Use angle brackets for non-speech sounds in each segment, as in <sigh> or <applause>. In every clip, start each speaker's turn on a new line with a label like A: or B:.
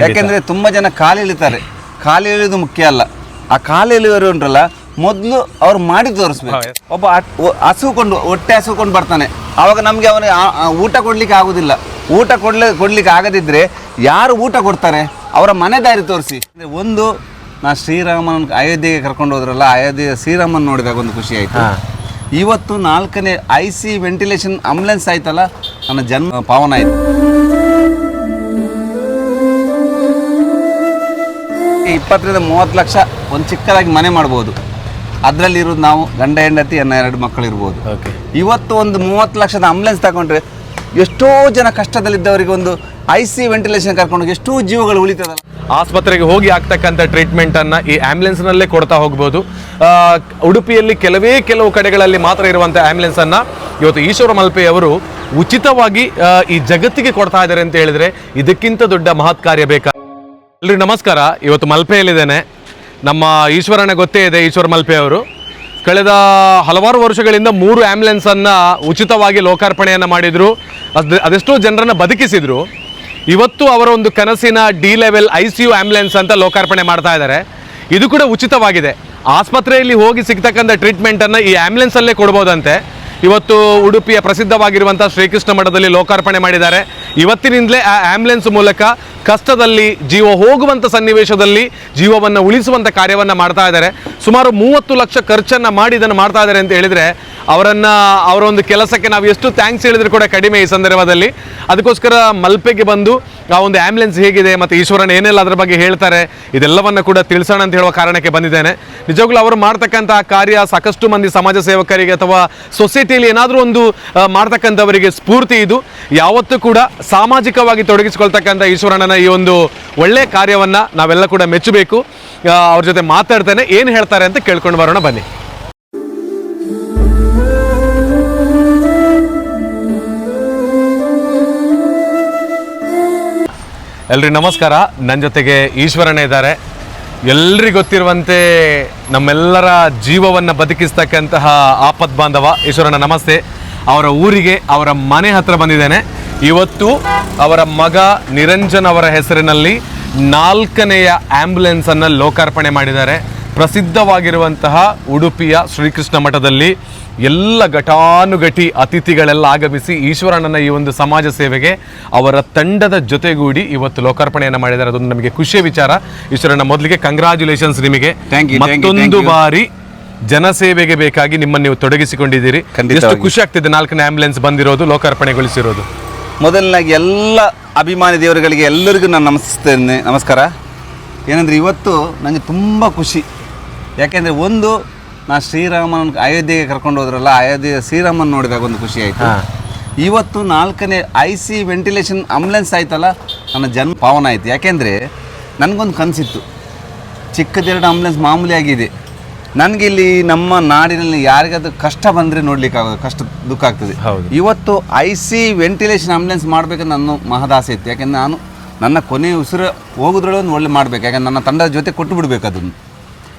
A: ಯಾಕೆಂದ್ರೆ ತುಂಬಾ ಜನ ಕಾಲು ಎಳಿತಾರೆ. ಕಾಲು ಎಳೆಯೋದು ಮುಖ್ಯ ಅಲ್ಲ. ಆ ಕಾಲು ಎಳೆಯೋರು ಉಂಟಲ್ಲ ಮೊದಲು ಅವ್ರು ಮಾಡಿ ತೋರಿಸ್ಬೇಕು. ಒಬ್ಬ ಒ- ಹಸುಕೊಂಡು ಹೊಟ್ಟೆ ಹಸುಕೊಂಡು ಬರ್ತಾನೆ. ಅವಾಗ ನಮಗೆ ಅವನಿಗೆ ಊಟ ಕೊಡ್ಲಿಕ್ಕೆ ಆಗುದಿಲ್ಲ. ಊಟ ಕೊಡ್ಲಿ ಕೊಡ್ಲಿಕ್ಕೆ ಆಗದಿದ್ರೆ ಯಾರು ಊಟ ಕೊಡ್ತಾರೆ? ಅವರ ಮನೆ ದಾರಿ ತೋರಿಸಿ. ಒಂದು ನಾ ಶ್ರೀರಾಮನ ಅಯೋಧ್ಯೆಗೆ ಕರ್ಕೊಂಡು ಹೋದ್ರಲ್ಲ ಅಯೋಧ್ಯೆ ಶ್ರೀರಾಮನ್ ನೋಡಿದಾಗ ಒಂದು ಖುಷಿ ಆಯ್ತು. ಇವತ್ತು ನಾಲ್ಕನೇ ಐ ಸಿ ವೆಂಟಿಲೇಷನ್ ಆಂಬುಲೆನ್ಸ್ ಆಯ್ತಲ್ಲ ನನ್ನ ಜನ್ಮ ಪಾವನ ಆಯ್ತು. ಇಪ್ಪತ್ತರಿಂದ ಮೂವತ್ತು ಲಕ್ಷ ಒಂದು ಚಿಕ್ಕದಾಗಿ ಮನೆ ಮಾಡ್ಬೋದು. ಅದರಲ್ಲಿರೋದು ನಾವು ಗಂಡ ಹೆಂಡತಿ ಅನ್ನ ಎರಡು ಮಕ್ಕಳು ಇರ್ಬೋದು ಇವತ್ತು ಒಂದು ಮೂವತ್ತು ಲಕ್ಷದ ಆಂಬುಲೆನ್ಸ್ ತಗೊಂಡ್ರೆ ಎಷ್ಟೋ ಜನ ಕಷ್ಟದಲ್ಲಿದ್ದವರಿಗೆ ಒಂದು ಐ ಸಿ ವೆಂಟಿಲೇಷನ್ ಕರ್ಕೊಂಡು ಎಷ್ಟೋ ಜೀವಗಳು ಉಳಿತದಲ್ಲ.
B: ಆಸ್ಪತ್ರೆಗೆ ಹೋಗಿ ಆಗ್ತಕ್ಕಂಥ ಟ್ರೀಟ್ಮೆಂಟ್ ಅನ್ನ ಈ ಆಂಬ್ಯುಲೆನ್ಸ್ ನಲ್ಲೇ ಕೊಡ್ತಾ ಹೋಗ್ಬೋದು. ಉಡುಪಿಯಲ್ಲಿ ಕೆಲವೇ ಕೆಲವು ಕಡೆಗಳಲ್ಲಿ ಮಾತ್ರ ಇರುವಂಥ ಆಂಬ್ಯುಲೆನ್ಸ್ ಅನ್ನ ಇವತ್ತು ಈಶ್ವರ ಮಲ್ಪೆ ಅವರು ಉಚಿತವಾಗಿ ಈ ಜಗತ್ತಿಗೆ ಕೊಡ್ತಾ ಇದ್ದಾರೆ ಅಂತ ಹೇಳಿದ್ರೆ ಇದಕ್ಕಿಂತ ದೊಡ್ಡ ಮಹತ್ ಕಾರ್ಯ ಬೇಕಾ ಎಲ್ರಿಗೂ ನಮಸ್ಕಾರ. ಇವತ್ತು ಮಲ್ಪೆಯಲ್ಲಿದ್ದೇನೆ. ನಮ್ಮ ಈಶ್ವರನ ಗೊತ್ತೇ ಇದೆ ಈಶ್ವರ ಮಲ್ಪೆ ಅವರು. ಕಳೆದ ಹಲವಾರು ವರ್ಷಗಳಿಂದ ಮೂರು ಆ್ಯಂಬುಲೆನ್ಸನ್ನು ಉಚಿತವಾಗಿ ಲೋಕಾರ್ಪಣೆಯನ್ನು ಮಾಡಿದರು. ಅದು, ಅದೆಷ್ಟೋ ಜನರನ್ನು ಬದುಕಿಸಿದರು. ಇವತ್ತು ಅವರ ಒಂದು ಕನಸಿನ D level I C U ambulance ಅಂತ ಲೋಕಾರ್ಪಣೆ ಮಾಡ್ತಾ ಇದ್ದಾರೆ. ಇದು ಕೂಡ ಉಚಿತವಾಗಿದೆ. ಆಸ್ಪತ್ರೆಯಲ್ಲಿ ಹೋಗಿ ಸಿಗ್ತಕ್ಕಂಥ ಟ್ರೀಟ್ಮೆಂಟನ್ನು ಈ ಆ್ಯಂಬುಲೆನ್ಸಲ್ಲೇ ಕೊಡ್ಬೋದಂತೆ. ಇವತ್ತು ಉಡುಪಿಯ ಪ್ರಸಿದ್ಧವಾಗಿರುವಂಥ ಶ್ರೀಕೃಷ್ಣ ಮಠದಲ್ಲಿ ಲೋಕಾರ್ಪಣೆ ಮಾಡಿದ್ದಾರೆ. ಇವತ್ತಿನಿಂದಲೇ ಆ ಆ್ಯಂಬುಲೆನ್ಸ್ ಮೂಲಕ ಕಷ್ಟದಲ್ಲಿ ಜೀವ ಹೋಗುವಂಥ ಸನ್ನಿವೇಶದಲ್ಲಿ ಜೀವವನ್ನು ಉಳಿಸುವಂಥ ಕಾರ್ಯವನ್ನು ಮಾಡ್ತಾ ಇದ್ದಾರೆ. ಸುಮಾರು ಮೂವತ್ತು ಲಕ್ಷ ಖರ್ಚನ್ನು ಮಾಡಿ ಇದನ್ನು ಮಾಡ್ತಾ ಇದ್ದಾರೆ ಅಂತ ಹೇಳಿದರೆ ಅವರನ್ನು, ಅವರ ಒಂದು ಕೆಲಸಕ್ಕೆ ನಾವು ಎಷ್ಟು ಥ್ಯಾಂಕ್ಸ್ ಹೇಳಿದ್ರು ಕೂಡ ಕಡಿಮೆ ಈ ಸಂದರ್ಭದಲ್ಲಿ. ಅದಕ್ಕೋಸ್ಕರ ಮಲ್ಪೆಗೆ ಬಂದು ಆ ಒಂದು ಆ್ಯಂಬುಲೆನ್ಸ್ ಹೇಗಿದೆ ಮತ್ತು ಈಶ್ವರನ ಏನೆಲ್ಲ ಅದರ ಬಗ್ಗೆ ಹೇಳ್ತಾರೆ, ಇದೆಲ್ಲವನ್ನು ಕೂಡ ತಿಳಿಸೋಣ ಅಂತ ಹೇಳುವ ಕಾರಣಕ್ಕೆ ಬಂದಿದ್ದೇನೆ. ನಿಜವಾಗ್ಲೂ ಅವರು ಮಾಡ್ತಕ್ಕಂಥ ಕಾರ್ಯ ಸಾಕಷ್ಟು ಮಂದಿ ಸಮಾಜ ಸೇವಕರಿಗೆ ಅಥವಾ ಸೊಸೈಟಿಯಲ್ಲಿ ಏನಾದರೂ ಒಂದು ಮಾಡ್ತಕ್ಕಂಥವರಿಗೆ ಸ್ಫೂರ್ತಿ ಇದು. ಯಾವತ್ತೂ ಕೂಡ ಸಾಮಾಜಿಕವಾಗಿ ತೊಡಗಿಸಿಕೊಳ್ತಕ್ಕಂಥ ಈಶ್ವರಣ್ಣನ ಈ ಒಂದು ಒಳ್ಳೆಯ ಕಾರ್ಯವನ್ನ ನಾವೆಲ್ಲ ಕೂಡ ಮೆಚ್ಚಬೇಕು. ಅವ್ರ ಜೊತೆ ಮಾತಾಡ್ತೇನೆ, ಏನು ಹೇಳ್ತಾರೆ ಅಂತ ಕೇಳ್ಕೊಂಡು ಬರೋಣ, ಬನ್ನಿ. ಎಲ್ರಿ ನಮಸ್ಕಾರ ನನ್ನ ಜೊತೆಗೆ ಈಶ್ವರನೇ ಇದ್ದಾರೆ. ಎಲ್ರಿಗೂ ಗೊತ್ತಿರುವಂತೆ ನಮ್ಮೆಲ್ಲರ ಜೀವವನ್ನು ಬದುಕಿಸ್ತಕ್ಕಂತಹ ಆಪತ್ ಬಾಂಧವ ಈಶ್ವರನ ನಮಸ್ತೆ. ಅವರ ಊರಿಗೆ, ಅವರ ಮನೆ ಹತ್ರ ಬಂದಿದ್ದೇನೆ. ಇವತ್ತು ಅವರ ಮಗ ನಿರಂಜನ್ ಅವರ ಹೆಸರಿನಲ್ಲಿ ನಾಲ್ಕನೆಯ ಆಂಬ್ಯುಲೆನ್ಸ್ ಅನ್ನು ಲೋಕಾರ್ಪಣೆ ಮಾಡಿದ್ದಾರೆ. ಪ್ರಸಿದ್ಧವಾಗಿರುವಂತಹ ಉಡುಪಿಯ ಶ್ರೀಕೃಷ್ಣ ಮಠದಲ್ಲಿ ಎಲ್ಲ ಘಟಾನುಘಟಿ ಅತಿಥಿಗಳೆಲ್ಲ ಆಗಮಿಸಿ ಈಶ್ವರಣ್ಣನ ಈ ಒಂದು ಸಮಾಜ ಸೇವೆಗೆ ಅವರ ತಂಡದ ಜೊತೆಗೂಡಿ ಇವತ್ತು ಲೋಕಾರ್ಪಣೆಯನ್ನು ಮಾಡಿದ್ದಾರೆ. ಅದೊಂದು ನಮಗೆ ಖುಷಿಯ ವಿಚಾರ. ಈಶ್ವರಣ್ಣ ಮೊದಲಿಗೆ ಕಂಗ್ರಾಚುಲೇಷನ್ಸ್ ನಿಮಗೆ. ಮತ್ತೊಂದು. ಬಾರಿ ಜನಸೇವೆಗೆ ಬೇಕಾಗಿ ನಿಮ್ಮನ್ನು ನೀವು ತೊಡಗಿಸಿಕೊಂಡಿದ್ದೀರಿ. ಎಷ್ಟು ಖುಷಿ ಆಗ್ತಿದೆ ನಾಲ್ಕನೇ ಆಂಬ್ಯುಲೆನ್ಸ್ ಬಂದಿರೋದು ಲೋಕಾರ್ಪಣೆಗೊಳಿಸಿರೋದು?
A: ಮೊದಲನಾಗಿ ಎಲ್ಲ ಅಭಿಮಾನಿ ದೇವರುಗಳಿಗೆ ಎಲ್ಲರಿಗೂ ನಾನು ನಮಸ್ತೇನೆ ನಮಸ್ಕಾರ. ಏನಂದರೆ ಇವತ್ತು ನನಗೆ ತುಂಬ ಖುಷಿ. ಯಾಕೆಂದರೆ ಒಂದು ನಾ ಶ್ರೀರಾಮನ ಅಯೋಧ್ಯೆಗೆ ಕರ್ಕೊಂಡು ಹೋದ್ರಲ್ಲ ಅಯೋಧ್ಯೆ ಶ್ರೀರಾಮನ್ ನೋಡಿದಾಗ ಒಂದು ಖುಷಿ ಆಯಿತು. ಇವತ್ತು ನಾಲ್ಕನೇ ಐ ಸಿ ವೆಂಟಿಲೇಷನ್ ಆಂಬುಲೆನ್ಸ್ ಆಯ್ತಲ್ಲ ನನ್ನ ಜನ್ಮ ಪಾವನ ಆಯಿತು. ಯಾಕೆಂದರೆ ನನಗೊಂದು ಕನಸಿತ್ತು. ಚಿಕ್ಕದೆರಡು ಆಂಬುಲೆನ್ಸ್ ಮಾಮೂಲಿ ಆಗಿದೆ ನನಗೆ ಇಲ್ಲಿ ನಮ್ಮ ನಾಡಿನಲ್ಲಿ ಯಾರಿಗಾದ್ರೂ ಕಷ್ಟ ಬಂದರೆ ನೋಡ್ಲಿಕ್ಕೆ ಆಗೋದು ಕಷ್ಟ ದುಃಖ ಆಗ್ತದೆ.
B: ಹೌದು.
A: ಇವತ್ತು ಐ ಸಿ ವೆಂಟಿಲೇಷನ್ ಆಂಬುಲೆನ್ಸ್ ಮಾಡಬೇಕಂತ ನನ್ನ ಮಹದಾಸೆ ಇತ್ತು. ಯಾಕೆಂದ್ರೆ ನಾನು ನನ್ನ ಕೊನೆ ಉಸಿರು ಹೋಗೋದ್ರೊಳಗೆ ಒಂದು ಒಳ್ಳೆ ಮಾಡಬೇಕು. ಯಾಕಂದ್ರೆ ನನ್ನ ತಂಡದ ಜೊತೆ ಕೊಟ್ಟು ಬಿಡಬೇಕು ಅದನ್ನು.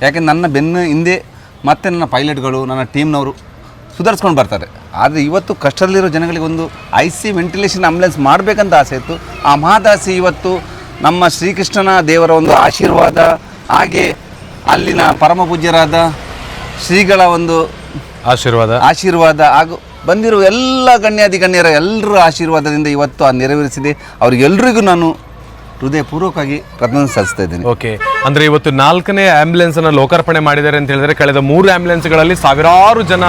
A: ಯಾಕೆಂದ್ರೆ ನನ್ನ ಬೆನ್ನು ಹಿಂದೆ ಮತ್ತೆ ನನ್ನ ಪೈಲಟ್ಗಳು ನನ್ನ ಟೀಮ್ನವರು ಸುಧಾರಿಸ್ಕೊಂಡು ಬರ್ತಾರೆ. ಆದರೆ ಇವತ್ತು ಕಷ್ಟದಲ್ಲಿರೋ ಜನಗಳಿಗೆ ಒಂದು ಐ ಸಿ ವೆಂಟಿಲೇಷನ್ ಆಂಬುಲೆನ್ಸ್ ಮಾಡಬೇಕಂತ ಆಸೆ ಇತ್ತು. ಆ ಮಹದಾಸೆ ಇವತ್ತು ನಮ್ಮ ಶ್ರೀಕೃಷ್ಣನ ದೇವರ ಒಂದು ಆಶೀರ್ವಾದ ಹಾಗೆ ಅಲ್ಲಿನ ಪರಮ ಪೂಜ್ಯರಾದ ಶ್ರೀಗಳ ಒಂದು
B: ಆಶೀರ್ವಾದ.
A: ಆಶೀರ್ವಾದ ಹಾಗೂ ಬಂದಿರುವ ಎಲ್ಲ ಗಣ್ಯಾದಿ ಗಣ್ಯರ ಎಲ್ಲರ ಆಶೀರ್ವಾದದಿಂದ ಇವತ್ತು ಆ ನೆರವೇರಿಸಿದೆ. ಅವ್ರಿಗೆಲ್ರಿಗೂ ನಾನು ಹೃದಯಪೂರ್ವಕವಾಗಿ ಪ್ರಜ್ಞಾನ ಸಲ್ಲಿಸ್ತಾ ಇದ್ದೇನೆ.
B: ಓಕೆ. ಅಂದ್ರೆ ಇವತ್ತು ನಾಲ್ಕನೇ ಆಂಬ್ಯುಲೆನ್ಸ್ ಅನ್ನ ಲೋಕಾರ್ಪಣೆ ಮಾಡಿದ್ದಾರೆ ಅಂತ ಹೇಳಿದ್ರೆ ಕಳೆದ ಮೂರು ಆ್ಯಂಬುಲೆನ್ಸ್ಗಳಲ್ಲಿ ಸಾವಿರಾರು ಜನ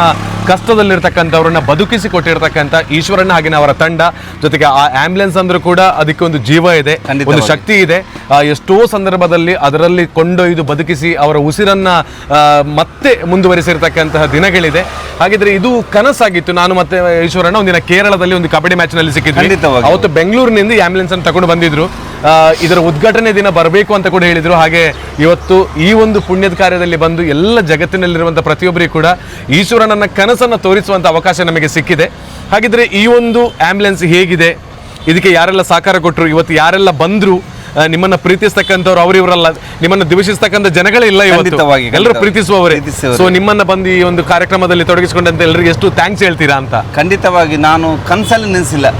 B: ಕಷ್ಟದಲ್ಲಿರ್ತಕ್ಕಂಥವ್ರನ್ನ ಬದುಕಿಸಿ ಕೊಟ್ಟಿರ್ತಕ್ಕಂಥ ಈಶ್ವರನ ಹಾಗಿನ ಅವರ ತಂಡ ಜೊತೆಗೆ ಆ ಆಂಬ್ಯುಲೆನ್ಸ್ ಅಂದ್ರೂ ಕೂಡ ಅದಕ್ಕೆ ಒಂದು ಜೀವ ಇದೆ ಒಂದು ಶಕ್ತಿ ಇದೆ. ಆ, ಎಷ್ಟೋ ಸಂದರ್ಭದಲ್ಲಿ ಅದರಲ್ಲಿ ಕೊಂಡೊಯ್ದು ಬದುಕಿಸಿ ಅವರ ಉಸಿರನ್ನ ಮತ್ತೆ ಮುಂದುವರಿಸಿರ್ತಕ್ಕಂತಹ ದಿನಗಳಿದೆ. ಹಾಗಿದ್ರೆ ಇದು ಕನಸಾಗಿತ್ತು. ನಾನು ಮತ್ತೆ ಈಶ್ವರಣ್ಣ ಒಂದಿನ ಕೇರಳದಲ್ಲಿ ಒಂದು ಕಬಡ್ಡಿ ಮ್ಯಾಚ್ನಲ್ಲಿ ಸಿಕ್ಕಿದ್ವಿ. ಅವತ್ತು ಬೆಂಗಳೂರಿನಿಂದ ಆಂಬ್ಯುಲೆನ್ಸ್ ಅನ್ನು ತಗೊಂಡು ಬಂದಿದ್ರು. ಇದರ ಉದ್ಘಾಟನೆ ದಿನ ಬರಬೇಕು ಅಂತ ಕೂಡ ಹೇಳಿದ್ರು. ಹಾಗೆ ಇವತ್ತು ಈ ಒಂದು ಪುಣ್ಯದ ಕಾರ್ಯದಲ್ಲಿ ಬಂದು ಎಲ್ಲ ಜಗತ್ತಿನಲ್ಲಿರುವಂತಹ ಪ್ರತಿಯೊಬ್ಬರಿಗೂ ಕೂಡ ಈಶ್ವರನನ್ನ ಕನಸನ್ನ ತೋರಿಸುವಂತ ಅವಕಾಶ ನಮಗೆ ಸಿಕ್ಕಿದೆ. ಹಾಗಿದ್ರೆ ಈ ಒಂದು ಆ್ಯಂಬುಲೆನ್ಸ್ ಹೇಗಿದೆ? ಇದಕ್ಕೆ ಯಾರೆಲ್ಲ ಸಹಕಾರ ಕೊಟ್ಟರು ಇವತ್ತು ಯಾರೆಲ್ಲ ಬಂದರು? ನಿಮ್ಮನ್ನ ಪ್ರೀತಿಸ್ತಕ್ಕಂಥವ್ರು ಅವರಿವರಲ್ಲ ನಿಮ್ಮನ್ನ ದ್ವೇಷಿಸ್ತಕ್ಕಂಥ ಜನಗಳೇ ಇಲ್ಲ ಇವತ್ತು.
A: ಖಂಡಿತವಾಗಿ,
B: ಎಲ್ಲರೂ ಪ್ರೀತಿಸುವವರೇ. ಸೊ ನಿಮ್ಮನ್ನ ಬಂದು ಈ ಒಂದು ಕಾರ್ಯಕ್ರಮದಲ್ಲಿ ತೊಡಗಿಸಿಕೊಂಡಂತ ಎಲ್ಲರಿಗೆ ಎಷ್ಟು ಥ್ಯಾಂಕ್ಸ್ ಹೇಳ್ತೀರಾ ಅಂತ?
A: ಖಂಡಿತವಾಗಿ ನಾನು ಕನಸಲ್ಲಿ ನೆನೆಸಿಲ್ಲ.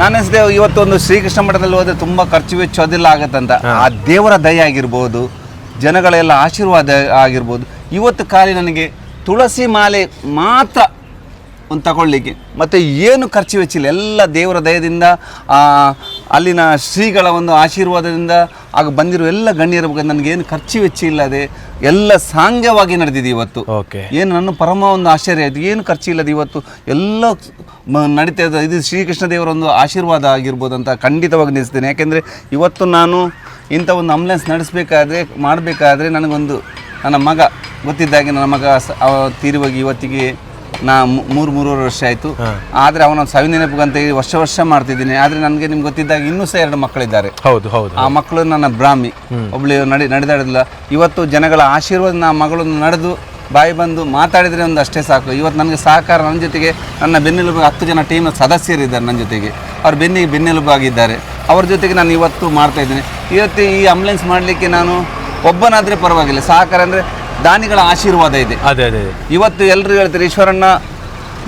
A: ನಾನು ಅನಿಸಿದೆ ಇವತ್ತೊಂದು ಶ್ರೀಕೃಷ್ಣ ಮಠದಲ್ಲಿ ಹೋದ್ರೆ ತುಂಬ ಖರ್ಚು ವೆಚ್ಚ ಅದೆಲ್ಲ ಆಗತ್ತಂತ. ಆ ದೇವರ ದಯ ಆಗಿರ್ಬೋದು ಜನಗಳೆಲ್ಲ ಆಶೀರ್ವಾದ ಆಗಿರ್ಬೋದು ಇವತ್ತು ಖಾಲಿ ನನಗೆ ತುಳಸಿ ಮಾಲೆ ಮಾತ್ರ ಒಂದು ತಗೊಳ್ಳಿಕ್ಕೆ. ಮತ್ತು ಏನು ಖರ್ಚು ವೆಚ್ಚಿಲ್ಲ ಎಲ್ಲ ದೇವರ ದಯದಿಂದ ಅಲ್ಲಿನ ಶ್ರೀಗಳ ಒಂದು ಆಶೀರ್ವಾದದಿಂದ ಆಗ ಬಂದಿರೋ ಎಲ್ಲ ಗಣ್ಯರ ಬಗ್ಗೆ ನನಗೇನು ಖರ್ಚು ವೆಚ್ಚ ಇಲ್ಲದೆ ಎಲ್ಲ ಸಾಂಗ್ಯವಾಗಿ ನಡೆದಿದೆ ಇವತ್ತು.
B: ಓಕೆ
A: ಏನು ನನ್ನ ಪರಮ ಒಂದು ಆಶ್ಚರ್ಯ ಆಯಿತು. ಏನು ಖರ್ಚಿಲ್ಲದೆ ಇವತ್ತು ಎಲ್ಲ ನಡೀತಾ ಇದು. ಶ್ರೀಕೃಷ್ಣ ದೇವರ ಒಂದು ಆಶೀರ್ವಾದ ಆಗಿರ್ಬೋದು ಅಂತ ಖಂಡಿತವಾಗಿ ನಿಲ್ಲಿಸ್ತೇನೆ ಯಾಕೆಂದರೆ ಇವತ್ತು ನಾನು ಇಂಥ ಒಂದು ಆಂಬುಲೆನ್ಸ್ ನಡೆಸಬೇಕಾದ್ರೆ ಮಾಡಬೇಕಾದ್ರೆ ನನಗೊಂದು ನನ್ನ ಮಗ ಗೊತ್ತಿದ್ದಾಗೆ ನನ್ನ ಮಗ ಸ- ಅವ ತೀರುವಾಗಿ ಇವತ್ತಿಗೆ ನಾ ಮೂರು ಮೂರುವರೆ ವರ್ಷ ಆಯಿತು. ಆದರೆ ಅವನ ಸವಿ ನೆನಪುಗಂತ ಹೇಳಿ ವರ್ಷ ವರ್ಷ ಮಾಡ್ತಿದ್ದೀನಿ. ಆದರೆ ನನಗೆ ನಿಮ್ಗೆ ಗೊತ್ತಿದ್ದಾಗ ಇನ್ನೂ ಸಹ ಎರಡು ಮಕ್ಕಳಿದ್ದಾರೆ.
B: ಹೌದು ಹೌದು
A: ಆ ಮಕ್ಕಳು ನನ್ನ ಬ್ರಾಹ್ಮಿ. ಒಬ್ಳು ನಡೆ ನಡೆದಾಡಿಲ್ಲ ಇವತ್ತು ಜನಗಳ ಆಶೀರ್ವಾದ ನಾ ಮಗಳು ನಡೆದು ಬಾಯಿ ಬಂದು ಮಾತಾಡಿದರೆ ಒಂದು ಅಷ್ಟೇ ಸಾಕು. ಇವತ್ತು ನನಗೆ ಸಹಕಾರ ನನ್ನ ಜೊತೆಗೆ ನನ್ನ ಬೆನ್ನೆಲುಬು ಹತ್ತು ಜನ ಟೀಮ್ನ ಸದಸ್ಯರಿದ್ದಾರೆ ನನ್ನ ಜೊತೆಗೆ. ಅವ್ರ ಬೆನ್ನಿಗೆ ಬೆನ್ನೆಲುಬಾಗಿದ್ದಾರೆ ಅವ್ರ ಜೊತೆಗೆ ನಾನು ಇವತ್ತು ಮಾಡ್ತಾ ಇದ್ದೀನಿ. ಇವತ್ತು ಈ ಆಂಬುಲೆನ್ಸ್ ಮಾಡಲಿಕ್ಕೆ ನಾನು ಒಬ್ಬನಾದರೆ ಪರವಾಗಿಲ್ಲ. ಸಹಕಾರ ಅಂದರೆ ದಾನಿಗಳ ಆಶೀರ್ವಾದ ಇದೆ.
B: ಅದೇ ಅದೇ.
A: ಇವತ್ತು ಎಲ್ಲರೂ ಹೇಳ್ತಾರೆ ಈಶ್ವರಣ್ಣ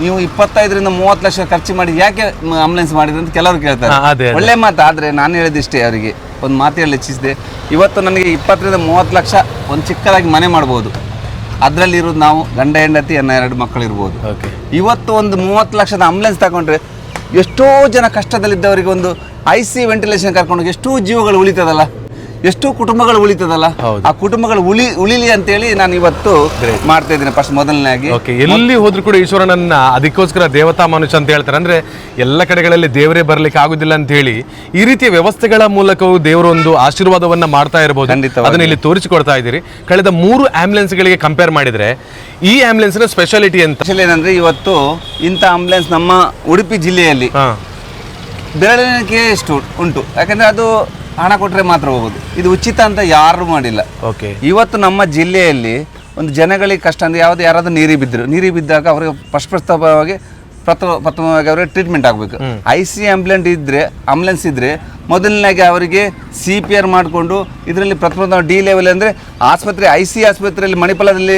A: ನೀವು ಇಪ್ಪತ್ತೈದರಿಂದ ಮೂವತ್ತು ಲಕ್ಷ ಖರ್ಚು ಮಾಡಿ ಯಾಕೆ ಆಂಬುಲೆನ್ಸ್ ಮಾಡಿದ್ರೆ? ಅಂತ ಕೆಲವರು ಕೇಳ್ತಾರೆ. ಒಳ್ಳೆ ಮಾತು ಆದರೆ ನಾನು ಹೇಳಿದಿಷ್ಟೇ ಅವರಿಗೆ. ಒಂದು ಮಾತು ಹೇಳಿ ಹೆಚ್ಚಿಸಿದೆ ಇವತ್ತು ನನಗೆ ಇಪ್ಪತ್ತರಿಂದ ಮೂವತ್ತು ಲಕ್ಷ ಒಂದು ಚಿಕ್ಕದಾಗಿ ಮನೆ ಮಾಡ್ಬೋದು. ಅದರಲ್ಲಿರೋದು ನಾವು ಗಂಡ ಹೆಂಡತಿ ಅನ್ನ ಎರಡು ಮಕ್ಕಳು ಇರ್ಬೋದು. ಇವತ್ತು ಒಂದು ಮೂವತ್ತು ಲಕ್ಷದ ಆಂಬುಲೆನ್ಸ್ ತಗೊಂಡ್ರೆ ಎಷ್ಟೋ ಜನ ಕಷ್ಟದಲ್ಲಿದ್ದವರಿಗೆ ಒಂದು ಐ ಸಿ ವೆಂಟಿಲೇಷನ್ ಕರ್ಕೊಂಡು ಎಷ್ಟೋ ಜೀವಗಳು ಉಳಿತದಲ್ಲ ಎಷ್ಟೋ ಕುಟುಂಬಗಳು ಉಳಿತದಲ್ಲ. ಆ ಕುಟುಂಬಗಳು ಉಳಿ ಉಳಿಲಿ ಅಂತೇಳಿ ನಾನು ಇವತ್ತು ಮಾಡ್ತಾ ಇದ್ದೀನಿ ಫಸ್ಟ್ ಮೊದಲನೇಯಾಗಿ
B: ಓಕೆ ಎಲ್ಲಿ ಹೋದ್ರು ಕೂಡ ಈಶ್ವರನನ್ನ ಅದಕ್ಕೋಸ್ಕರ ದೇವತಾ ಮನುಷ್ಯ ಅಂತ ಹೇಳ್ತಾರೆ. ಅಂದ್ರೆ ಎಲ್ಲ ಕಡೆಗಳಲ್ಲಿ ದೇವರೇ ಬರಲಿಕ್ಕೆ ಆಗುದಿಲ್ಲ ಅಂತ ಹೇಳಿ ಈ ರೀತಿಯ ವ್ಯವಸ್ಥೆಗಳ ಮೂಲಕವೂ ದೇವರೊಂದು ಒಂದು ಆಶೀರ್ವಾದವನ್ನ ಮಾಡ್ತಾ ಇರಬಹುದು. ಅದನ್ನ ಇಲ್ಲಿ ತೋರಿಸಿಕೊಡ್ತಾ ಇದ್ದೀರಿ. ಕಳೆದ ಮೂರು ಆಂಬುಲೆನ್ಸ್ ಗಳಿಗೆ ಕಂಪೇರ್ ಮಾಡಿದ್ರೆ ಈ ಆಂಬುಲೆನ್ಸ್ನ ಸ್ಪೆಷಾಲಿಟಿ ಅಂತ
A: ಏನಂದ್ರೆ ಇವತ್ತು ಇಂಥ ಆಂಬುಲೆನ್ಸ್ ನಮ್ಮ ಉಡುಪಿ ಜಿಲ್ಲೆಯಲ್ಲಿ
B: ಹಾ.
A: ಬೆರಳಿಕೆ ಎಷ್ಟು ಉಂಟು. ಯಾಕಂದ್ರೆ ಅದು ಹಣ ಕೊಟ್ಟರೆ ಮಾತ್ರ ಹೋಗೋದು. ಇದು ಉಚಿತ ಅಂತ ಯಾರು ಮಾಡಿಲ್ಲ.
B: ಓಕೆ.
A: ಇವತ್ತು ನಮ್ಮ ಜಿಲ್ಲೆಯಲ್ಲಿ ಒಂದು ಜನಗಳಿಗೆ ಕಷ್ಟ ಅಂದರೆ ಯಾವುದೇ ಯಾರಾದರೂ ನೀರಿಗೆ ಬಿದ್ದರು ನೀರಿಗೆ ಬಿದ್ದಾಗ ಅವರಿಗೆ ಪ್ರಸ್ತಾಪವಾಗಿ ಪ್ರಥಮ ಪ್ರಥಮವಾಗಿ ಅವರಿಗೆ ಟ್ರೀಟ್ಮೆಂಟ್ ಆಗಬೇಕು. ಐ ಸಿ ಆಂಬ್ಯುಲೆಂಟ್ ಇದ್ದರೆ ಆಂಬ್ಯುಲೆನ್ಸ್ ಇದ್ದರೆ ಮೊದಲನೇಗೆ ಅವರಿಗೆ ಸಿ ಪಿ ಆರ್ ಮಾಡಿಕೊಂಡು ಇದರಲ್ಲಿ ಪ್ರಥಮ ಡಿ ಲೆವೆಲ್ ಅಂದರೆ ಆಸ್ಪತ್ರೆ ಐ ಸಿ ಆಸ್ಪತ್ರೆಯಲ್ಲಿ ಮಣಿಪಾಲದಲ್ಲಿ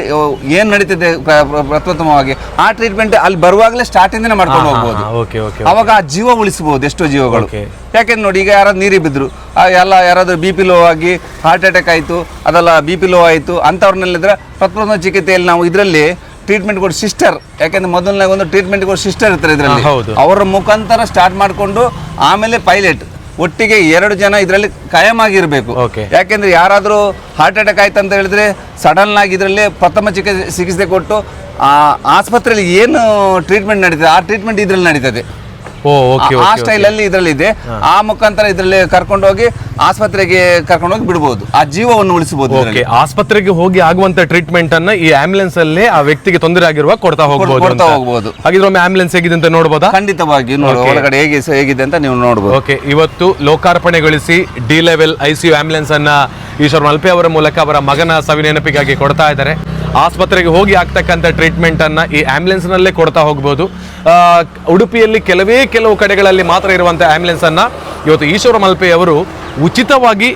A: ಏನು ನಡೀತಿದೆ ಪ್ರ- ಪ್ರ- ಪ್ರಪ್ರಥಮವಾಗಿ ಆ ಟ್ರೀಟ್ಮೆಂಟ್ ಅಲ್ಲಿ ಬರುವಾಗಲೇ ಸ್ಟಾರ್ಟಿಂದನೇ ಮಾಡ್ಕೊಂಡು ಹೋಗ್ಬೋದು. ಅವಾಗ ಆ ಜೀವ ಉಳಿಸಬಹುದು ಎಷ್ಟೋ ಜೀವಗಳು. ಯಾಕೆಂದ್ರೆ ನೋಡಿ ಈಗ ಯಾರಾದ್ರು ನೀರಿಗೆ ಬಿದ್ದರು ಎಲ್ಲ ಯಾರಾದರೂ ಬಿ ಪಿ ಲೋ ಆಗಿ ಹಾರ್ಟ್ ಅಟ್ಯಾಕ್ ಆಯಿತು ಅದೆಲ್ಲ ಬಿ ಪಿ ಲೋ ಆಯಿತು ಅಂಥವ್ರನ್ನೆಲ್ಲಿದ್ರೆ ಪ್ರಥಮ ಚಿಕಿತ್ಸೆಯಲ್ಲಿ ನಾವು ಇದರಲ್ಲಿ ಟ್ರೀಟ್ಮೆಂಟ್ ಕೊಡಿ ಸಿಸ್ಟರ್ ಯಾಕೆಂದ್ರೆ ಮೊದಲನೇ ಒಂದು ಟ್ರೀಟ್ಮೆಂಟ್ ಕೊಡಿ ಸಿಸ್ಟರ್ ಇರ್ತಾರೆ ಇದರಲ್ಲಿ.
B: ಹೌದು.
A: ಅವರ ಮುಖಾಂತರ ಸ್ಟಾರ್ಟ್ ಮಾಡಿಕೊಂಡು ಆಮೇಲೆ ಪೈಲಟ್ ಒಟ್ಟಿಗೆ ಎರಡು ಜನ ಇದರಲ್ಲಿ ಕಾಯಂ ಆಗಿರಬೇಕು
B: Okay.
A: ಯಾಕೆಂದ್ರೆ ಯಾರಾದರೂ ಹಾರ್ಟ್ ಅಟ್ಯಾಕ್ ಆಯ್ತು ಅಂತ ಹೇಳಿದ್ರೆ ಸಡನ್ ಆಗಿ ಇದರಲ್ಲಿ ಪ್ರಥಮ ಚಿಕಿತ್ಸೆ ಚಿಕಿತ್ಸೆ ಕೊಟ್ಟು ಆ ಆಸ್ಪತ್ರೆಯಲ್ಲಿ ಏನು ಟ್ರೀಟ್ಮೆಂಟ್ ನಡೀತದೆ ಆ ಟ್ರೀಟ್ಮೆಂಟ್ ಇದರಲ್ಲಿ ನಡೀತದೆ.
B: ಓಕೆ
A: ಆ ಸ್ಟೈಲ್ ಅಲ್ಲಿ ಇದರಲ್ಲಿ ಇದೆ ಆ ಮುಖಾಂತರ ಇದರಲ್ಲಿ ಕರ್ಕೊಂಡು ಹೋಗಿ ಆಸ್ಪತ್ರೆಗೆ ಕರ್ಕೊಂಡು ಹೋಗಿ ಬಿಡಬಹುದು ಆ ಜೀವವನ್ನು ಉಳಿಸಬಹುದು
B: ಓಕೆ ಆಸ್ಪತ್ರೆಗೆ ಹೋಗಿ ಆಗುವಂತ ಟ್ರೀಟ್ಮೆಂಟ್ ಅನ್ನ ಈ ಆಂಬುಲೆನ್ಸ್ ಅಲ್ಲೇ ಆ ವ್ಯಕ್ತಿಗೆ ತೊಂದರೆ ಆಗಿರುವ ಕೊಡ್ತಾ ಹೋಗಬಹುದು
A: ಕೊಡ್ತಾ ಹೋಗಬಹುದು.
B: ಹಾಗಿದ್ರೆ ಒಮ್ಮೆ ಆಂಬುಲೆನ್ಸ್ ಹೇಗಿದೆ ಅಂತ ನೋಡ್ಬೋದಾ?
A: ಖಂಡಿತವಾಗಿ ಒಳಗಡೆ ಹೇಗೆ ಹೇಗಿದೆ ಅಂತ ನೀವು ನೋಡಬಹುದು
B: ಓಕೆ ಇವತ್ತು ಲೋಕಾರ್ಪಣೆಗೊಳಿಸಿ ಡಿ ಲೆವೆಲ್ ಐಸಿಯು ಆಂಬುಲೆನ್ಸ್ ಅನ್ನ ಈಶ್ವರ್ ಮಲ್ಪೆ ಅವರ ಮೂಲಕ ಅವರ ಮಗನ ಸವಿ ನೆನಪಿಗಾಗಿ ಕೊಡ್ತಾ ಇದ್ದಾರೆ. ಆಸ್ಪತ್ರೆಗೆ ಹೋಗಿ ಆಗ್ತಕ್ಕಂಥ ಟ್ರೀಟ್ಮೆಂಟ್ ಅನ್ನ ಈ ಆ್ಯಂಬುಲೆನ್ಸ್ನಲ್ಲೇ ನಲ್ಲೇ ಕೊಡ್ತಾ ಹೋಗ್ಬೋದು. ಉಡುಪಿಯಲ್ಲಿ ಕೆಲವೇ ಕೆಲವು ಕಡೆಗಳಲ್ಲಿ ಮಾತ್ರ ಇರುವಂಥ ಆ್ಯಂಬುಲೆನ್ಸನ್ನು ಇವತ್ತು ಈಶ್ವರ ಮಲ್ಪೆ ಅವರು ಉಚಿತವಾಗಿ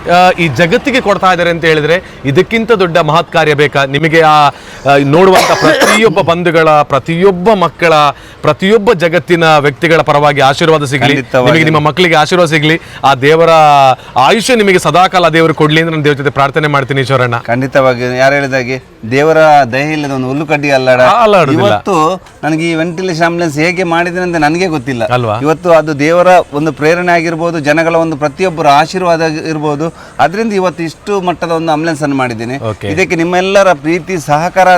B: ಈ ಜಗತ್ತಿಗೆ ಕೊಡ್ತಾ ಇದ್ದಾರೆ ಅಂತ ಹೇಳಿದ್ರೆ ಇದಕ್ಕಿಂತ ದೊಡ್ಡ ಮಹತ್ ಕಾರ್ಯ ಬೇಕಾ? ನಿಮಗೆ ಆ ನೋಡುವಂತ ಪ್ರತಿಯೊಬ್ಬ ಬಂಧುಗಳ ಪ್ರತಿಯೊಬ್ಬ ಮಕ್ಕಳ ಪ್ರತಿಯೊಬ್ಬ ಜಗತ್ತಿನ ವ್ಯಕ್ತಿಗಳ ಪರವಾಗಿ ಆಶೀರ್ವಾದ ಸಿಗಲಿ. ನಿಮಗೆ ನಿಮ್ಮ ಮಕ್ಕಳಿಗೆ ಆಶೀರ್ವಾದ ಸಿಗಲಿ. ಆ ದೇವರ ಆಯುಷ್ಯ ನಿಮಗೆ ಸದಾಕಾಲ ದೇವರು ಕೊಡ್ಲಿ ಅಂತ ನಾನು ದೇವ್ರ ಜೊತೆ ಪ್ರಾರ್ಥನೆ ಮಾಡ್ತೀನಿ ಈಶ್ವರಣ್ಣ.
A: ಖಂಡಿತವಾಗಿ. ಯಾರು ಹೇಳಿದಾಗೆ ದೇವರ ದಯ ಇಲ್ಲದ ಒಂದು ಹುಲ್ಲು ಕಡ್ಡಿ ಅಲ್ಲಾಡ. ಇವತ್ತು ನನಗೆ ಈ ವೆಂಟಿಲೇಷನ್ ಆಂಬುಲೆನ್ಸ್ ಹೇಗೆ ಮಾಡಿದ್ರೆ ಅಂತ ನನಗೆ ಗೊತ್ತಿಲ್ಲ.
B: ಅಲ್ವಾ?
A: ಇವತ್ತು ಅದು ದೇವರ ಒಂದು ಪ್ರೇರಣೆ ಆಗಿರ್ಬೋದು ಜನಗಳ ಒಂದು ಪ್ರತಿಯೊಬ್ಬರ ಆಶೀರ್ವಾದ ಇರ್ಬೋದು. ಅದರಿಂದ ಇವತ್ತು ಇಷ್ಟು ಮಟ್ಟದ ಒಂದು ಆಂಬುಲೆನ್ಸ್ ಅನ್ನು ಮಾಡಿದ್ದೀನಿ. ಇದಕ್ಕೆ ನಿಮ್ಮೆಲ್ಲರ ಪ್ರೀತಿ ಸಹಕಾರ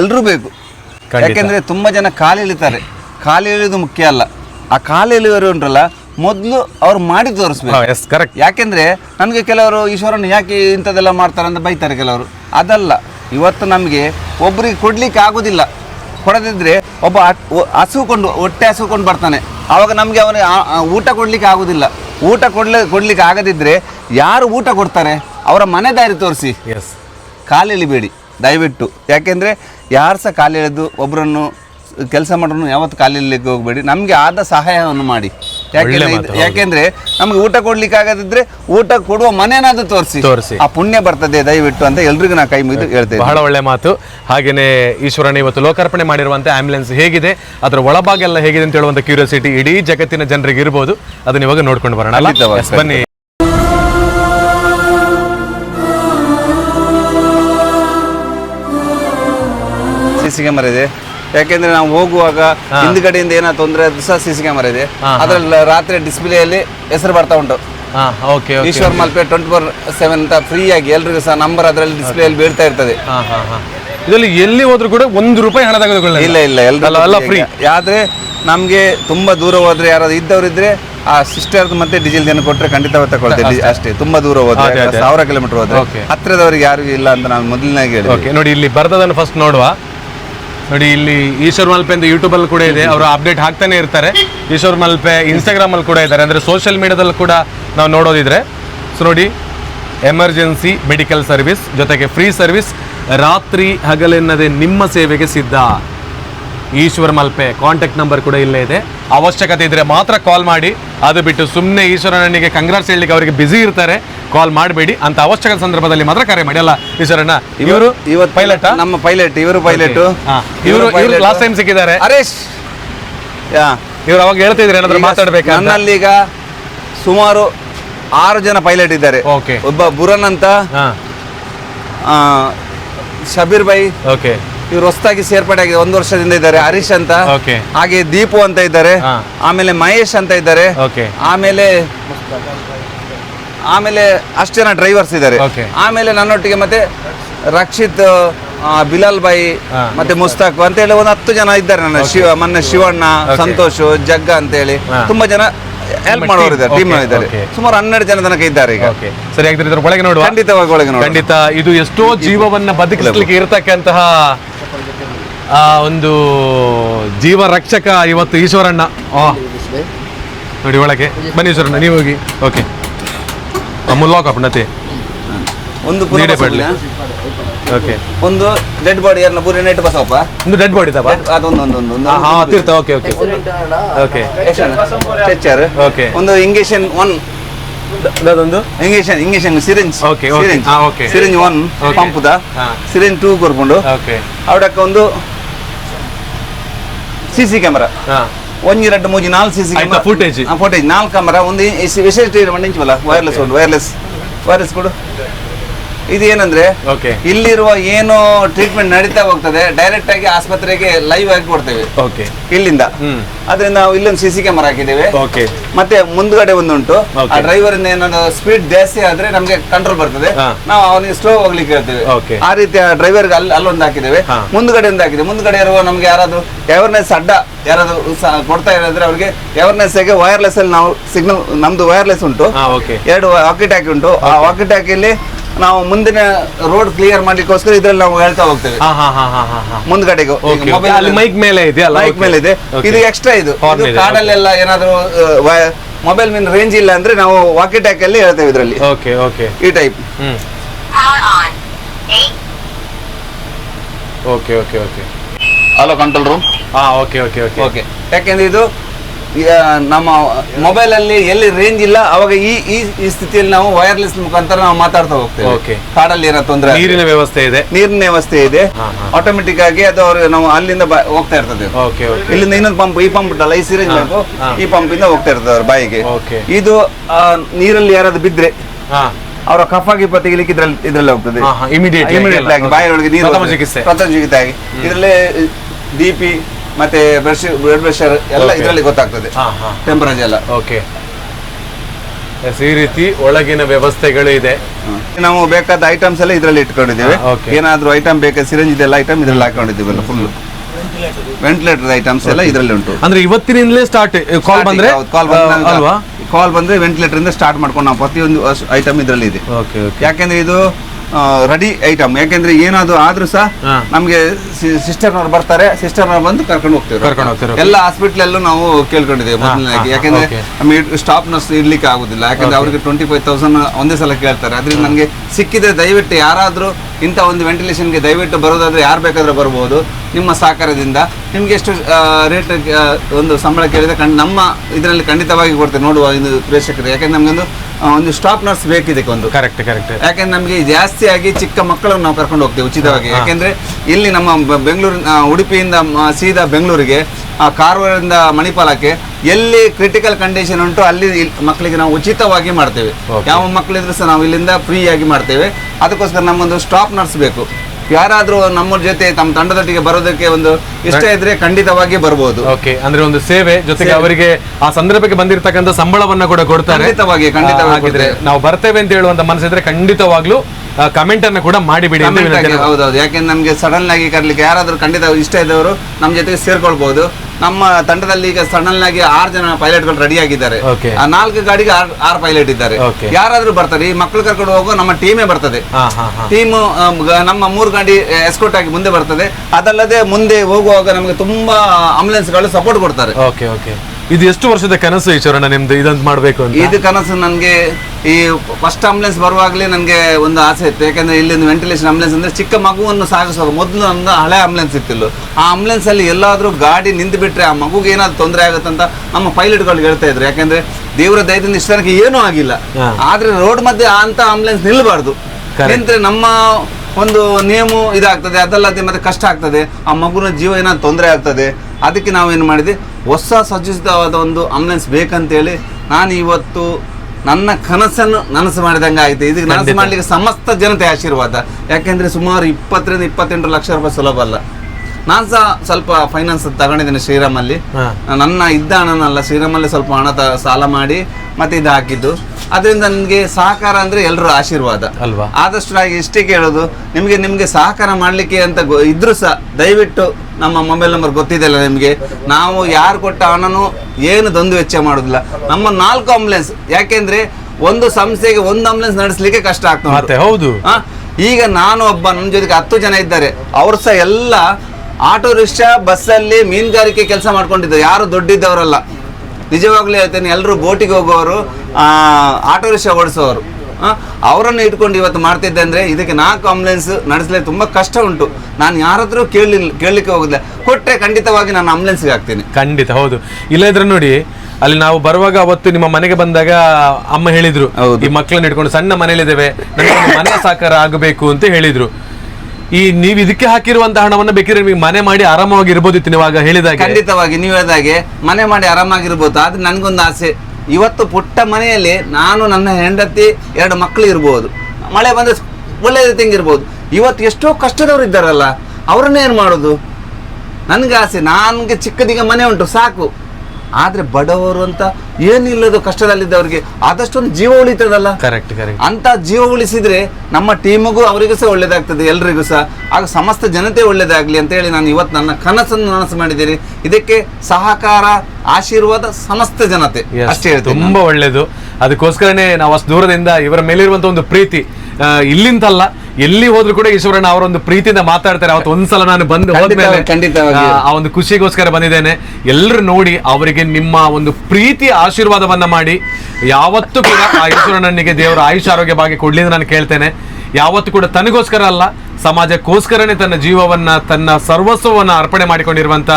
A: ಎಲ್ಲರೂ ಬೇಕು. ಯಾಕೆಂದರೆ ತುಂಬಾ ಜನ ಕಾಲು ಎಳಿತಾರೆ. ಕಾಲು ಎಳೆಯೋದು ಮುಖ್ಯ ಅಲ್ಲ. ಆ ಕಾಲು ಎಳೆಯೋರು ಉಂಟಲ್ಲ ಮೊದಲು ಅವ್ರು ಮಾಡಿ ತೋರಿಸ್ಬೇಕು.
B: ಕರೆಕ್ಟ್
A: ಯಾಕೆಂದ್ರೆ ನನಗೆ ಕೆಲವರು ಈಶ್ವರನ ಯಾಕೆ ಇಂಥದ್ದೆಲ್ಲ ಮಾಡ್ತಾರೆ ಅಂತ ಬೈತಾರೆ ಕೆಲವರು. ಅದಲ್ಲ ಇವತ್ತು ನಮಗೆ ಒಬ್ಬರಿಗೆ ಕೊಡ್ಲಿಕ್ಕೆ ಆಗೋದಿಲ್ಲ. ಕೊಡದಿದ್ರೆ ಒಬ್ಬ ಹಸುಕೊಂಡು ಒಟ್ಟೆ ಹಸುಕೊಂಡು ಬರ್ತಾನೆ. ಆವಾಗ ನಮಗೆ ಅವನಿಗೆ ಊಟ ಕೊಡಲಿಕ್ಕೆ ಆಗೋದಿಲ್ಲ. ಊಟ ಕೊಡ್ಲಿ ಕೊಡಲಿಕ್ಕೆ ಆಗದಿದ್ರೆ ಯಾರು ಊಟ ಕೊಡ್ತಾರೆ? ಅವರ ಮನೆ ದಾರಿ ತೋರಿಸಿ.
B: ಎಸ್
A: ಕಾಲೆಳಿಬೇಡಿ ದಯವಿಟ್ಟು. ಯಾಕೆಂದರೆ ಯಾರು ಸಹ ಕಾಲೆಳೆದು ಒಬ್ಬರನ್ನು ಕೆಲಸ ಮಾಡೋನು ಯಾವತ್ತು ಕಾಲೆಳಿಲಿಕ್ಕೆ ಹೋಗಬೇಡಿ. ನಮಗೆ ಆದ ಸಹಾಯವನ್ನು ಮಾಡಿ. ಯಾಕೆಂದ್ರೆ
B: ಮಾತು,
A: ಇದು- ಯಾಕೆಂದ್ರೆ ನಮ್ಗೆ ಊಟ ಕೊಡ್ಲಿಕ್ಕೆ ಆಗದಿದ್ರೆ ಊಟ ಕೊಡುವ ಮನೆನಾದ್ರೂ ತೋರಿಸಿ.
B: ತೋರ್ಸಿ.
A: ಆ ಪುಣ್ಯ ಬರ್ತದೆ ದಯವಿಟ್ಟು ಅಂತ ಎಲ್ರಿಗೂ ನಾ ಕೈ ಮುಗಿದು ಹೇಳ್ತೇನೆ
B: ಬಹಳ ಒಳ್ಳೆ ಮಾತು. ಹಾಗೇನೆ ಈಶ್ವರನ ಇವತ್ತು ಲೋಕಾರ್ಪಣೆ ಮಾಡಿರುವಂತೆ ಆಂಬ್ಯುಲೆನ್ಸ್ ಹೇಗಿದೆ ಅದರ ಒಳಭಾಗ ಎಲ್ಲ ಹೇಗಿದೆ ಅಂತ ಹೇಳುವಂತ ಕ್ಯೂರಿಯಾಸಿಟಿ ಇಡೀ ಜಗತ್ತಿನ ಜನರಿಗೆ ಇರಬಹುದು ಅದನ್ನ ಇವಾಗ ನೋಡ್ಕೊಂಡು ಬರೋಣ ಅಲ್ಲ?
A: ಖಂಡಿತವಾಗಿ,
B: Yes, ಬನ್ನಿ.
A: ಸಿಸಿ ಕ್ಯಾಮರಾ ಇದೆ. ಯಾಕೆಂದ್ರೆ ನಾವು ಹೋಗುವಾಗ ಹಿಂದ್ಗಡೆಯಿಂದ ಏನೋ ತೊಂದರೆ ಸಹ ಸಿ ಸಿ ಕ್ಯಾಮರಾ ಇದೆ. ಅದ್ರಲ್ಲಿ ರಾತ್ರಿ ಡಿಸ್ಪ್ಲೇಯಲ್ಲಿ ಹೆಸರು ಬರ್ತಾ ಉಂಟು. Ishwar Malpe twenty four seven ಅಂತ ಫ್ರೀ ಆಗಿ ಎಲ್ರಿಗೂ ಸಹ ನಂಬರ್ ಅದರಲ್ಲಿ ಡಿಸ್ಪ್ಲೇಯಲ್ಲಿ ಬೀಳ್ತಾ ಇರ್ತದೆ.
B: ಇದರಲ್ಲಿ ಎಲ್ಲಿ ಹೋದ್ರು ಕೂಡ ಒಂದು ರೂಪಾಯಿ ಹಣ ತೆಗೆದುಕೊಳ್ಳಿ
A: ಇಲ್ಲ ಇಲ್ಲ
B: ಎಲ್ಲ ಫ್ರೀ.
A: ಆದ್ರೆ ನಮ್ಗೆ ತುಂಬಾ ದೂರ ಹೋದ್ರೆ ಯಾರಾದ್ರು ಇದ್ದವ್ರು ಇದ್ರೆ ಆ ಸಿಸ್ಟರ್ ಮತ್ತೆ ಡೀಸೆಲ್ ಜನ ಕೊಟ್ಟರೆ ಖಂಡಿತ ತಗೊಳ್ತೇವೆ ಅಷ್ಟೇ ತುಂಬಾ ದೂರ ಹೋದ್ರೆ. ಸಾವಿರ ಕಿಲೋಮೀಟರ್ ಹೋದ್ರೆ.
B: ಹತ್ತಿರದವರಿಗೆ
A: ಹತ್ರದವರಿಗೆ ಯಾರು ಇಲ್ಲ ಅಂತ ನಾನು ಮೊದಲನೇ ಹೇಳಿದೆ
B: ನೋಡಿ ಇಲ್ಲಿ ಬರ್ದದನ್ನು ಫಸ್ಟ್ ನೋಡುವ. ನೋಡಿ, ಇಲ್ಲಿ ಈಶ್ವರ್ ಮಲ್ಪೆ ಅಂತ ಯೂಟ್ಯೂಬ್ ಅಲ್ಲಿ ಕೂಡ ಇದೆ. ಅವರು ಅಪ್ಡೇಟ್ ಹಾಕ್ತಾನೆ ಇರ್ತಾರೆ. ಈಶ್ವರ್ ಮಲ್ಪೆ ಇನ್ಸ್ಟಾಗ್ರಾಮ್ ಅಲ್ಲಿ ಕೂಡ ಇದ್ದಾರೆ. ಅಂದ್ರೆ ಸೋಷಿಯಲ್ ಮೀಡಿಯಾದಲ್ಲಿ ಕೂಡ ನಾವು ನೋಡೋದಿದ್ರೆ. ಸೊ ನೋಡಿ ಎಮರ್ಜೆನ್ಸಿ ಮೆಡಿಕಲ್ ಸರ್ವಿಸ್ ಜೊತೆಗೆ ಫ್ರೀ ಸರ್ವಿಸ್ ರಾತ್ರಿ ಹಗಲೆನ್ನದೆ ನಿಮ್ಮ ಸೇವೆಗೆ ಸಿದ್ಧ. ಈಶ್ವರ್ ಮಲ್ಪೆ ಕಾಂಟ್ಯಾಕ್ಟ್ ನಂಬರ್ ಕೂಡ ಇಲ್ಲೇ ಇದೆ. ಅವಶ್ಯಕತೆ ಇದ್ರೆ ಮಾತ್ರ ಕಾಲ್ ಮಾಡಿ. ಅದು ಬಿಟ್ಟು ಸುಮ್ಮನೆ ಈಶ್ವರನಿಗೆ ಕಂಗ್ರಾಟ್ಸ್ ಹೇಳಲಿಕ್ಕೆ ಅವರಿಗೆ ಬ್ಯುಸಿ ಇರ್ತಾರೆ. ಕಾಲ್ ಮಾಡಬೇಡಿ. ಅಂತ ಅವಶ್ಯಕ ಸಂದರ್ಭದಲ್ಲಿ ಮಾತ್ರ ಕರೆ ಮಾಡಿ. ಅಲ್ಲ ಈಶ್ವರಣ್ಣ ಇವರು
A: ಇವತ್ತು
B: ಪೈಲಟ್
A: ನಮ್ಮ ಪೈಲಟ್ ಇವರು ಪೈಲಟ್
B: ಇವರು ಇವರು ಲಾಸ್ಟ್ ಟೈಮ್ ಸಿಕ್ಕಿದ್ದಾರೆ.
A: ಹರೇಶ್. ಯಾ.
B: ಇವ್ರು ಅವಾಗ ಹೇಳ್ತಿದ್ರೆ ಏನಾದ್ರು ಮಾತಾಡ್ಬೇಕು
A: ನನ್ನಲ್ಲಿ ಈಗ ಸುಮಾರು ಆರು ಜನ ಪೈಲಟ್ ಇದ್ದಾರೆ.
B: ಓಕೆ
A: ಒಬ್ಬ ಬುರನ್ ಅಂತ ಶಬೀರ್ ಬೈ
B: ಓಕೆ
A: ಇವರು ಹೊಸದಾಗಿ ಸೇರ್ಪಡೆ ಆಗಿದೆ ಒಂದು ವರ್ಷದಿಂದ ಇದ್ದಾರೆ. ಹರೀಶ್ ಅಂತ
B: ಓಕೆ.
A: ಹಾಗೆ ದೀಪು ಅಂತ ಇದ್ದಾರೆ. ಆಮೇಲೆ ಮಹೇಶ್ ಅಂತ ಇದ್ದಾರೆ.
B: ಓಕೆ.
A: ಆಮೇಲೆ ಆಮೇಲೆ ಅಷ್ಟು ಜನ ಡ್ರೈವರ್ಸ್ ಇದ್ದಾರೆ. ಆಮೇಲೆ ನನ್ನೊಟ್ಟಿಗೆ ಮತ್ತೆ ರಕ್ಷಿತ್ ಬಿಲಾಲ್ ಬಾಯಿ ಮತ್ತೆ ಮುಸ್ತಾಕ್ ಅಂತ ಹೇಳಿ ಒಂದು ಹತ್ತು ಜನ ಇದ್ದಾರೆ ನನ್ನ ಶಿವ ಮೊನ್ನೆ ಶಿವಣ್ಣ. ಸಂತೋಷ್ ಜಗ್ಗ ಅಂತ ಹೇಳಿ. ತುಂಬಾ ಜನ ಹೆಲ್ಪ್ ಮಾಡೋರು ಇದ್ದಾರೆ ಟೀಮ್ ಇದ್ದಾರೆ. ಸುಮಾರು ಹನ್ನೆರಡು ಜನ ತನಕ ಇದ್ದಾರೆ ಈಗ.
B: ಸರಿ ಒಳಗೆ ನೋಡುವ.
A: ಖಂಡಿತವಾಗಿ ಒಳಗೆ ನೋಡಿ
B: ಖಂಡಿತ ಇದು ಎಷ್ಟೋ ಜೀವವನ್ನ ಬದುಕಿಸ್ಲಿಕ್ಕೆ ಇರತಕ್ಕಂತಹ ಒಂದು ಜೀವ ರಕ್ಷಕ ಇವತ್ತು ಈಶ್ವರಣ್ಣ. ನೋಡಿ ಒಳಗೆ. ಬನ್ನಿ ಈಶ್ವರಣ್ಣ ನೀವು ಹೋಗಿ. ಓಕೆ ಮುಲ್ಲಾಕ್ ಅಪ್ಪಣತೆ
A: ಒಂದು
B: ನೀಡೆ
A: ಪುನಃ
B: ಓಕೆ
A: ಒಂದು ಡೆಡ್ ಬಾಡಿ ಅನ್ನ ಪೂರಿ ನೆಟ್ ಬಸಪ್ಪ.
B: ಒಂದು ಡೆಡ್ ಬಾಡಿ ತಪ್ಪ?
A: ಅದೊಂದು ಒಂದು ಒಂದು ಒಂದು
B: ಹಾ ಹತ್ತಿರ್ತ ಓಕೆ ಓಕೆ ಓಕೆ
A: ಟೆಚ್ಚರ್
B: ಓಕೆ
A: ಒಂದು ಇಂಗೇಷನ್ ಒನ್.
B: ಅದೊಂದು
A: injection injection syringe.
B: Okay.
A: Syringe. Syringe one
B: pump
A: ಪಂಪುದ.
B: ಹಾ.
A: ಸಿರಿಂಜ್ ಟೂ ಕೊರ್ಕೊಂಡು.
B: ಓಕೆ
A: ಅವಡಕ್ಕೆ ಒಂದು ಸಿ ಸಿ ಕ್ಯಾಮರಾ ಒಂಜಿ ಎರಡು ಮೂಜಿ ನಾಲ್ಕು ಸಿ ಸಿ
B: ಆಯ್ತಾ, footage?
A: ಫುಟೇಜ್ ನಾಲ್ಕು ಕ್ಯಾಮರಾ ಒಂದು ವಿಶೇಷ ಒಂದು ಇಂಚ್ ವೈರ್ಲೆಸ್ ಒಂದು ವೈರ್ಲೆಸ್ ವೈರ್ಲೆಸ್ ಕೊಡು. ಇದು ಏನಂದ್ರೆ
B: ಓಕೆ
A: ಇಲ್ಲಿರುವ ಏನು ಟ್ರೀಟ್ಮೆಂಟ್ ನಡೀತಾ ಹೋಗ್ತದೆ ಡೈರೆಕ್ಟ್ ಆಗಿ ಆಸ್ಪತ್ರೆಗೆ ಲೈವ್ ಆಗಿ ಕೊಡ್ತೇವೆ.
B: ಓಕೆ
A: ಇಲ್ಲಿಂದ. ಆದ್ರೆ ನಾವು ಇಲ್ಲೊಂದು ಸಿಸಿ ಸಿ ಕ್ಯಾಮರಾ ಹಾಕಿದ್ದೇವೆ. ಮತ್ತೆ ಮುಂದ್ಗಡೆ ಒಂದುಂಟು. ಆ ಡ್ರೈವರ್ ಇಂದ ಏನಾದ್ರು ಸ್ಪೀಡ್ ಜಾಸ್ತಿ ಆದ್ರೆ ನಮ್ಗೆ ಕಂಟ್ರೋಲ್ ಬರ್ತದೆ. ನಾವು ಅವನಿಗೆ ಸ್ಲೋ ಹೋಗ್ಲಿಕ್ಕೆ ಹೇಳ್ತೇವೆ. ಆ ರೀತಿಯ ಡ್ರೈವರ್ ಅಲ್ಲಿ ಅಲ್ಲೊಂದು ಹಾಕಿದ್ದೇವೆ. ಮುಂದ್ಗಡೆ ಒಂದು ಹಾಕಿದೆ ಮುಂದ್ಗಡೆ ಇರುವ ನಮ್ಗೆ ಯಾರಾದ್ರೂ ಅವೇರ್ನೆಸ್ ಅಡ್ಡ ಯಾರಾದ್ರೂ ಕೊಡ್ತಾ ಇರೋದ್ರೆ ಅವ್ರಿಗೆ ಅವೇರ್ನೆಸ್ ಆಗಿ ವೈರ್ಲೆಸ್ ಅಲ್ಲಿ ನಾವು ಸಿಗ್ನಲ್ ನಮ್ದು ವೈರ್ಲೆಸ್ ಉಂಟು. ಎರಡು ವಾಕಿ ಹಾಕಿ ಉಂಟು. ಆ ವಾಕಿ ಟಾಕಿಯಲ್ಲಿ ನಾವು ಮುಂದಿನ ರೋಡ್ ಕ್ಲಿಯರ್ ಮಾಡ್ಲಿಕ್ಕೋಸ್ಕರ ಇದ್ರಲ್ಲಿ ನಾವು ಹೇಳ್ತಾ ಹೋಗ್ತೇವೆ.
B: ಹಾ ಹಾ ಹಾ ಹಾ ಹಾ ಹಾ.
A: ಮುಂದ್ಗಡೆಗೆ.
B: ಅಲ್ಲಿ ಮೈಕ್ ಮೇಲೆ ಇದೆ
A: ಮೈಕ್ ಮೇಲೆ ಇದೆ. ಇದು ಎಕ್ಸ್ಟ್ರಾ ಇದು. ಕಾಡಲ್ಲೆಲ್ಲ ಏನಾದ್ರು ಮೊಬೈಲ್ ಮೇಲೆ ರೇಂಜ್ ಇಲ್ಲ ಅಂದ್ರೆ ನಾವು ವಾಕಿ ಟ್ಯಾಕ್ ಅಲ್ಲಿ ಹೇಳ್ತೇವೆ ಇದರಲ್ಲಿ.
B: ಓಕೆ ಓಕೆ
A: ಈ type.
B: Okay okay okay
A: hello control room
B: ಹಾ ಓಕೆ ಓಕೆ ಓಕೆ
A: ಓಕೆ ಯಾಕೆಂದ್ರೆ ಇದು ನಮ್ಮ ಮೊಬೈಲ್ ಅಲ್ಲಿ ಎಲ್ಲಿ ರೇಂಜ್ ಇಲ್ಲ ಅವಾಗ ಈ ಈ ಈ ಸ್ಥಿತಿಯಲ್ಲಿ ನಾವು ವೈರ್ಲೆಸ್ ಮುಖಾಂತರ ನಾವು ಮಾತಾಡ್ತಾ ಹೋಗ್ತೇವೆ.
B: ಓಕೆ
A: ಕಾಡಲ್ಲಿ ಏನೋ ತೊಂದರೆ
B: ನೀರಿನ ವ್ಯವಸ್ಥೆ ಇದೆ.
A: ನೀರಿನ ವ್ಯವಸ್ಥೆ ಇದೆ. ಆಟೋಮೆಟಿಕ್ ಆಗಿ ಅದು ಅವ್ರು ನಾವು ಅಲ್ಲಿಂದ ಹೋಗ್ತಾ ಇರ್ತದೆ
B: ಓಕೆ
A: ಇಲ್ಲಿಂದ ಇನ್ನೊಂದು ಪಂಪ್ ಈ ಪಂಪ್ ಉಂಟಲ್ಲ ಈ ಸಿರಿಂಜ್ ಬೇಕು. ಈ ಪಂಪ್ ಇಂದ ಹೋಗ್ತಾ ಇರ್ತದೆ ಅವ್ರ ಬಾಯಿಗೆ. ಇದು ನೀರಲ್ಲಿ ಯಾರಾದ್ರೂ ಬಿದ್ರೆ
B: ಹಾ.
A: ಅವರ ಕಫ ಗಿಫ ತೆಗಿಲಿಕ್ಕೆ ಇದ್ರಲ್ಲಿ ಇದ್ರಲ್ಲಿ ಹೋಗ್ತದೆ.
B: ಇಮಿಡಿಯೇಟ್ ಇಮಿಡಿಯೇಟ್ ಆಗಿ?
A: ಬಾಯಿಯೊಳಗೆ ನೀರು
B: ಪ್ರಥಮ. ಚಿಕಿತ್ಸೆ.
A: ಪ್ರಥಮ ಚಿಕಿತ್ಸೆ ಆಗಿ. ಇದರಲ್ಲೇ ಡಿ ಪಿ ಮತ್ತೆ ಬ್ಲಡ್ ಪ್ರೆಷರ್ ಎಲ್ಲ. ಇದರಲ್ಲಿ ಗೊತ್ತಾಗ್ತದೆ. ಟೆಂಪರೇಚರ್ ಎಲ್ಲ.
B: ಓಕೆ ಈ ರೀತಿ ಒಳಗಿನ ವ್ಯವಸ್ಥೆಗಳು ಇದೆ.
A: ನಾವು ಬೇಕಾದ ಐಟಮ್ಸ್ ಎಲ್ಲ ಇದರಲ್ಲಿ ಇಟ್ಕೊಂಡಿದ್ದೇವೆ. ಏನಾದರೂ ಐಟಮ್ ಬೇಕಾದ ಸಿರಂಜ್ ಇದೆಲ್ಲ ಐಟಮ್ ಇದರಲ್ಲಿ ಹಾಕೊಂಡಿದ್ದೀವಲ್ಲ ಫುಲ್ ವೆಂಟಿಲೇಟರ್ ಐಟಮ್ಸ್ ಎಲ್ಲ ಇದರಲ್ಲಿ ಉಂಟು.
B: ಅಂದ್ರೆ ಇವತ್ತಿನಿಂದಲೇ ಸ್ಟಾರ್ಟ್ ಕಾಲ್ ಬಂದ್ರೆ?
A: ಕಾಲ್
B: ಬಂದ್ರೆ ಅಲ್ವಾ?
A: ಕಾಲ್ ಬಂದ್ರೆ ವೆಂಟಿಲೇಟರ್ ಇಂದ ಸ್ಟಾರ್ಟ್ ಮಾಡ್ಕೊಂಡು ನಾವು ಪ್ರತಿಯೊಂದು ಐಟಮ್ ಇದರಲ್ಲಿ ಇದೆ ಯಾಕೆಂದ್ರೆ ಇದು ರೆಡಿ ಐಟಮ್ ಯಾಕೆಂದ್ರೆ ಏನಾದ್ರು ಆದ್ರೂ ಸಹ ನಮಗೆ ಸಿಸ್ಟರ್ನವ್ರು ಬರ್ತಾರೆ ಸಿಸ್ಟರ್ನವ್ರು ಬಂದು ಕರ್ಕೊಂಡು ಹೋಗ್ತೀವಿ
B: ಹೋಗ್ತಾರೆ.
A: ಎಲ್ಲ ಹಾಸ್ಪಿಟಲ್ ಅಲ್ಲೂ ನಾವು ಕೇಳ್ಕೊಂಡಿದ್ದೇವೆ ಮೊದಲನೇದಾಗಿ. ಯಾಕೆಂದ್ರೆ. ನಮಗೆ ಸ್ಟಾಪ್ ನರ್ಸ್ ಇರ್ಲಿಕ್ಕೆ ಆಗುದಿಲ್ಲ. ಯಾಕಂದ್ರೆ ಅವ್ರಿಗೆ ಟ್ವೆಂಟಿ ಫೈವ್ ತೌಸಂಡ್ ಒಂದೇ ಸಲ ಕೇಳ್ತಾರೆ. ಅದರಿಂದ ನನಗೆ ಸಿಕ್ಕಿದ್ರೆ ದಯವಿಟ್ಟು ಯಾರಾದ್ರೂ ಇಂಥ ಒಂದು ವೆಂಟಿಲೇಷನ್ಗೆ ದಯವಿಟ್ಟು ಬರೋದಾದ್ರೆ ಯಾರು ಬೇಕಾದ್ರೂ ಬರ್ಬೋದು. ನಿಮ್ಮ ಸಹಕಾರದಿಂದ ನಿಮ್ಗೆ ಎಷ್ಟು ರೇಟ್ ಒಂದು ಸಂಬಳ ಕೇಳಿದ್ರೆ ಖಂಡ್ ನಮ್ಮ ಇದರಲ್ಲಿ ಖಂಡಿತವಾಗಿ ಕೊಡ್ತೇವೆ ನೋಡುವ ಇದು ಪ್ರೇಕ್ಷಕರು. ಯಾಕೆಂದ್ರೆ ನಮಗೊಂದು ಒಂದು ಸ್ಟಾಪ್ ನರ್ಸ್ ಬೇಕಿದೆ ಒಂದು.
B: ಕರೆಕ್ಟ್ ಕರೆಕ್ಟ್
A: ಯಾಕೆಂದ್ರೆ ನಮಗೆ ಜಾಸ್ತಿಯಾಗಿ ಚಿಕ್ಕ ಮಕ್ಕಳನ್ನು ನಾವು ಕರ್ಕೊಂಡು ಹೋಗ್ತೇವೆ ಉಚಿತವಾಗಿ. ಯಾಕೆಂದ್ರೆ ಇಲ್ಲಿ ನಮ್ಮ ಬೆಂಗಳೂರು ಉಡುಪಿಯಿಂದ ಸೀದಾ ಬೆಂಗಳೂರಿಗೆ ಆ, ಕಾರವಾರದಿಂದ ಮಣಿಪಾಲಕ್ಕೆ ಎಲ್ಲಿ ಕ್ರಿಟಿಕಲ್ ಕಂಡೀಷನ್ ಉಂಟು ಅಲ್ಲಿ ಮಕ್ಕಳಿಗೆ ನಾವು ಉಚಿತವಾಗಿ ಮಾಡ್ತೇವೆ. ಯಾವ ಮಕ್ಕಳಿದ್ರು ಸಹ ನಾವು ಇಲ್ಲಿಂದ ಫ್ರೀಯಾಗಿ ಮಾಡ್ತೇವೆ. ಅದಕ್ಕೋಸ್ಕರ ನಮ್ಮೊಂದು ಸ್ಟಾಪ್ ನರ್ಸ್ ಬೇಕು. ಯಾರಾದ್ರೂ ನಮ್ಮ ಜೊತೆ ತಮ್ಮ ತಂಡದೊಟ್ಟಿಗೆ ಬರೋದಕ್ಕೆ ಒಂದು ಇಷ್ಟ ಇದ್ರೆ ಖಂಡಿತವಾಗಿ ಬರಬಹುದು
B: ಓಕೆ ಅಂದ್ರೆ ಒಂದು ಸೇವೆ ಜೊತೆಗೆ ಅವರಿಗೆ ಆ ಸಂದರ್ಭಕ್ಕೆ ಬಂದಿರತಕ್ಕಂತ ಸಂಬಳವನ್ನ ಕೂಡ ಕೊಡ್ತಾರೆ.
A: ಖಂಡಿತವಾಗಿ, ಖಂಡಿತವಾಗಿದ್ರೆ
B: ನಾವು ಬರ್ತೇವೆ ಅಂತ ಹೇಳುವಂತ ಮನಸ್ಸಿದ್ರೆ ಖಂಡಿತವಾಗ್ಲೂ ಕಮೆಂಟ್ ಅನ್ನ ಕೂಡ ಮಾಡಿಬಿಡಿ.
A: ಹೌದೌದು. ಯಾಕೆಂದ್ರೆ ನಮಗೆ ಸಡನ್ ಆಗಿ ಕರ್ಲಿಕ್ಕೆ ಯಾರಾದ್ರೂ ಖಂಡಿತ ಇಷ್ಟ ಇದ್ದವರು ನಮ್ಮ ಜೊತೆಗೆ ಸೇರ್ಕೊಳ್ಬಹುದು ನಮ್ಮ ತಂಡದಲ್ಲಿ ಈಗ ಸಡನ್ ಆಗಿ ಆರು ಜನ ಪೈಲಟ್ಗಳು ರೆಡಿ ಆಗಿದ್ದಾರೆ ಆ ನಾಲ್ಕು ಗಾಡಿಗೆ ಆರು ಪೈಲಟ್ ಇದ್ದಾರೆ. ಯಾರಾದ್ರೂ ಬರ್ತಾರೆ ಈ ಮಕ್ಕಳು ಕರ್ಕೊಂಡು ಹೋಗೋ ನಮ್ಮ ಟೀಮೇ ಬರ್ತದೆ. ಟೀಮ್ ನಮ್ಮ ಮೂರು ಗಾಡಿ ಎಸ್ಕೋಟ್ ಆಗಿ ಮುಂದೆ ಬರ್ತದೆ. ಅದಲ್ಲದೆ ಮುಂದೆ ಹೋಗುವಾಗ ನಮಗೆ ತುಂಬಾ ಆಂಬುಲೆನ್ಸ್ಗಳು ಸಪೋರ್ಟ್ ಕೊಡ್ತಾರೆ.
B: ಇದು ಎಷ್ಟು ವರ್ಷದ ಕನಸು ಈಶ್ವರಣ್ಣ ನಿಮ್ದು? ಇದಂತ ಮಾಡಬೇಕು ಅಂತ.
A: ಇದು ಕನಸು ನನಗೆ ಈ ಫಸ್ಟ್ ಆಂಬುಲೆನ್ಸ್ ಬರುವಾಗಲೇ ನನಗೆ ಒಂದು ಆಸೆ ಇತ್ತು. ಯಾಕಂದ್ರೆ ಇಲ್ಲಿ ವೆಂಟಿಲೇಷನ್ ಆಂಬುಲೆನ್ಸ್ ಅಂದ್ರೆ ಚಿಕ್ಕ ಮಗುವನ್ನು ಸಾಗಿಸುವಾಗ ಮೊದಲು ನಮ್ಮದು ಹಳೆ ಆಂಬುಲೆನ್ಸ್ ಇತ್ತಿಲ್ಲ. ಆ ಆಂಬುಲೆನ್ಸ್ ಅಲ್ಲಿ ಎಲ್ಲಾದ್ರೂ ಗಾಡಿ ನಿಂತು ಬಿಟ್ರೆ ಆ ಮಗುಗೆ ಏನಾದರೂ ತೊಂದರೆ ಆಗುತ್ತೆ ಅಂತ ನಮ್ಮ ಪೈಲಟ್ಗಳು ಹೇಳ್ತಾ ಇದ್ರು. ಯಾಕಂದ್ರೆ ದೇವರ ದಯದಿಂದ ಇಷ್ಟು ತನಕ ಏನೂ ಆಗಿಲ್ಲ.
B: ಆದರೆ
A: ಆದ್ರೆ ರೋಡ್ ಮಧ್ಯೆ ಅಂತ ಆಂಬುಲೆನ್ಸ್
B: ನಿಲ್ಲಬಾರ್ದು
A: ನಿಂತರೆ ನಮ್ಮ ಒಂದು ನಿಯಮ ಇದಾಗ್ತದೆ. ಅದಲ್ಲದೆ ಮತ್ತೆ ಕಷ್ಟ ಆಗ್ತದೆ. ಆ ಮಗುನ ಜೀವ ಏನಾದ್ರು ತೊಂದರೆ ಆಗ್ತದೆ. ಅದಕ್ಕೆ ನಾವೇನು ಮಾಡಿದ್ವಿ? ಹೊಸ ಸಜ್ಜಿತವಾದ ಒಂದು ಆಂಬುಲೆನ್ಸ್ ಬೇಕಂತೇಳಿ ನಾನು ಇವತ್ತು ನನ್ನ ಕನಸನ್ನು ನನಸು ಮಾಡಿದಂಗೆ ಆಯ್ತು ಇದಕ್ಕೆ ನನಸು ಮಾಡಲಿಕ್ಕೆ ಸಮಸ್ತ ಜನತೆ ಆಶೀರ್ವಾದ. ಯಾಕೆಂದ್ರೆ ಸುಮಾರು ಇಪ್ಪತ್ತರಿಂದ ಇಪ್ಪತ್ತೆಂಟು ಲಕ್ಷ ರೂಪಾಯಿ ಸುಲಭ ಅಲ್ಲ. ನಾನು ಸಹ ಸ್ವಲ್ಪ ಫೈನಾನ್ಸ್ ತಗೊಂಡಿದ್ದೇನೆ ಶ್ರೀರಾಮಲ್ಲಿ. ನನ್ನ ಇದ್ದ ಹಣನಲ್ಲ ಶ್ರೀರಾಮಲ್ಲಿ ಸ್ವಲ್ಪ ಹಣ ಸಾಲ ಮಾಡಿ ಮತ್ತೆ ಇದು ಹಾಕಿದ್ದು ಅದರಿಂದ ನನಗೆ ಸಹಕಾರ ಅಂದ್ರೆ ಎಲ್ಲರೂ ಆಶೀರ್ವಾದ.
B: ಅಲ್ವಾ?
A: ಆದಷ್ಟು ನಾನು ಇಷ್ಟೇ ಕೇಳೋದು ನಿಮಗೆ ನಿಮಗೆ ಸಹಕಾರ ಮಾಡಲಿಕ್ಕೆ ಅಂತ ಗೊ- ಇದ್ರೂ ಸಹ ದಯವಿಟ್ಟು ನಮ್ಮ ಮೊಬೈಲ್ ನಂಬರ್ ಗೊತ್ತಿದೆಯಲ್ಲ ನಿಮಗೆ? ನಾವು ಯಾರು ಕೊಟ್ಟ ಹಣನೂ ಏನು ದೊಂದು ವೆಚ್ಚ ಮಾಡೋದಿಲ್ಲ. ನಮ್ಮ ನಾಲ್ಕು ಆಂಬುಲೆನ್ಸ್ ಯಾಕೆಂದ್ರೆ ಒಂದು ಸಂಸ್ಥೆಗೆ ಒಂದು ಆಂಬುಲೆನ್ಸ್ ನಡೆಸಲಿಕ್ಕೆ ಕಷ್ಟ ಆಗ್ತದೆ
B: ಮತ್ತೆ ಹೌದು.
A: ಈಗ ನಾನು ಒಬ್ಬ ನನ್ನ ಜೊತೆಗೆ ಹತ್ತು ಜನ ಇದ್ದಾರೆ. ಅವರು ಸಹ ಎಲ್ಲ ಆಟೋ ರಿಕ್ಷಾ ಬಸ್ಸಲ್ಲಿ ಮೀನುಗಾರಿಕೆ ಕೆಲಸ ಮಾಡ್ಕೊಂಡಿದ್ದಾರೆ. ಯಾರು ದೊಡ್ಡಿದ್ದವರಲ್ಲ. ನಿಜವಾಗ್ಲೂ ಹೇಳ್ತೇನೆ ಎಲ್ಲರೂ ಬೋಟಿಗೆ ಹೋಗೋರು ಆಟೋ ರಿಕ್ಷಾ ಓಡಿಸೋರು ಅವರನ್ನು ಇಟ್ಕೊಂಡು ಇವತ್ತು ಮಾಡ್ತಿದ್ದೆ ಅಂದರೆ ಇದಕ್ಕೆ ನಾಲ್ಕು ಆಂಬುಲೆನ್ಸ್ ನಡೆಸಲೇ ತುಂಬ ಕಷ್ಟ ಉಂಟು. ನಾನು ಯಾರಾದರೂ ಕೇಳಲಿಲ್ಲ ಕೇಳಲಿಕ್ಕೆ ಹೋಗುದಿಲ್ಲ. ಕೊಟ್ಟರೆ ಖಂಡಿತವಾಗಿ ನಾನು ಆಂಬುಲೆನ್ಸ್ಗೆ ಹಾಕ್ತೀನಿ.
B: ಖಂಡಿತ ಹೌದು. ಇಲ್ಲ ಇದ್ರೆ ನೋಡಿ ಅಲ್ಲಿ ನಾವು ಬರುವಾಗ ಅವತ್ತು ನಿಮ್ಮ ಮನೆಗೆ ಬಂದಾಗ ಅಮ್ಮ ಹೇಳಿದ್ರು. ಈ ಮಕ್ಕಳನ್ನ ಇಟ್ಕೊಂಡು ಸಣ್ಣ ಮನೇಲಿದ್ದೇವೆ ಮನೆ ಸಾಕಾರ ಆಗಬೇಕು ಅಂತ ಹೇಳಿದ್ರು. ಈ ನೀವು ಇದಕ್ಕೆ ಹಾಕಿರುವಂತಹ ಹಣವನ್ನು ಬೇಕಿದ್ರೆ ನಿಮಗೆ ಮನೆ ಮಾಡಿ ಆರಾಮವಾಗಿ ಇರ್ಬೋದಿತ್ತು ನೀವಾಗ ಹೇಳಿದಾಗ.
A: ಖಂಡಿತವಾಗಿ, ನೀವು ಹೇಳಿದಾಗೆ ಮನೆ ಮಾಡಿ ಆರಾಮಾಗಿರ್ಬೋದು. ಆದ್ರೆ ನನಗೊಂದು ಆಸೆ, ಇವತ್ತು ಪುಟ್ಟ ಮನೆಯಲ್ಲಿ ನಾನು ನನ್ನ ಹೆಂಡತಿ, ಎರಡು ಮಕ್ಕಳು ಇರ್ಬೋದು. ಮಳೆ ಬಂದ್ರೆ ಒಳ್ಳೆ ರೀತಿಯಿಂದ ಇರ್ಬೋದು ಇವತ್ತು ಎಷ್ಟೋ ಕಷ್ಟದವ್ರು ಇದ್ದಾರಲ್ಲ ಅವ್ರನ್ನ ಏನು ಮಾಡೋದು? ನನಗೆ ಆಸೆ, ನನಗೆ ಚಿಕ್ಕದಿಗೆ ಮನೆ ಉಂಟು, ಸಾಕು. ಆದ್ರೆ ಬಡವರು ಅಂತ ಏನಿಲ್ಲದು ಕಷ್ಟದಲ್ಲಿದ್ದವರಿಗೆ ಆದಷ್ಟೊಂದು ಜೀವ ಉಳಿತದಲ್ಲ?
B: ಕರೆಕ್ಟ್ ಕರೆಕ್ಟ್
A: ಅಂತ ಜೀವ ಉಳಿಸಿದ್ರೆ ನಮ್ಮ ಟೀಮಿಗೂ ಅವರಿಗೂ ಸಹ ಒಳ್ಳೇದಾಗ್ತದೆ ಎಲ್ರಿಗೂ ಸಹ. ಆಗ ಸಮಸ್ತ ಜನತೆ ಒಳ್ಳೇದಾಗ್ಲಿ ಅಂತ ಹೇಳಿ ನಾನು ಇವತ್ತು ನನ್ನ ಕನಸನ್ನು ನನಸು ಮಾಡಿದ್ದೀನಿ ಇದಕ್ಕೆ ಸಹಕಾರ ಆಶೀರ್ವಾದ ಸಮಸ್ತ ಜನತೆ. ಅಷ್ಟೇ
B: ತುಂಬಾ ಒಳ್ಳೇದು. ಅದಕ್ಕೋಸ್ಕರನೇ ನಾವು ಅಷ್ಟು ದೂರದಿಂದ ಇವರ ಮೇಲಿರುವಂತ ಒಂದು ಪ್ರೀತಿ ಇಲ್ಲಿಂತಲ್ಲ. ಎಲ್ಲಿ ಹೋದ್ರು ಕೂಡ ಈಶ್ವರಣ್ಣ ಅವರೊಂದು ಪ್ರೀತಿಯಿಂದ ಮಾತಾಡ್ತಾರೆ. ಅವತ್ತು ಒಂದ್ಸಲ ನಾನು ಬಂದು ಹೋದ್ಮೇಲೆ ಆ ಒಂದು ಖುಷಿಗೋಸ್ಕರ ಬಂದಿದ್ದೇನೆ. ಎಲ್ಲರೂ ನೋಡಿ ಅವರಿಗೆ ನಿಮ್ಮ ಒಂದು ಪ್ರೀತಿ ಆಶೀರ್ವಾದವನ್ನ ಮಾಡಿ. ಯಾವತ್ತೂ ಕೂಡ ಆ ಈಶ್ವರಣ್ಣನಿಗೆ ದೇವರ ಆಯುಷ್ ಆರೋಗ್ಯ ಭಾಗ್ಯ ಕೊಡ್ಲಿ ಅಂತ ನಾನು ಕೇಳ್ತೇನೆ. ಯಾವತ್ತು ಕೂಡ ತನಗೋಸ್ಕರ ಅಲ್ಲ ಸಮಾಜಕ್ಕೋಸ್ಕರನೇ ತನ್ನ ಜೀವವನ್ನ ತನ್ನ ಸರ್ವಸ್ವವನ್ನ ಅರ್ಪಣೆ ಮಾಡಿಕೊಂಡಿರುವಂತ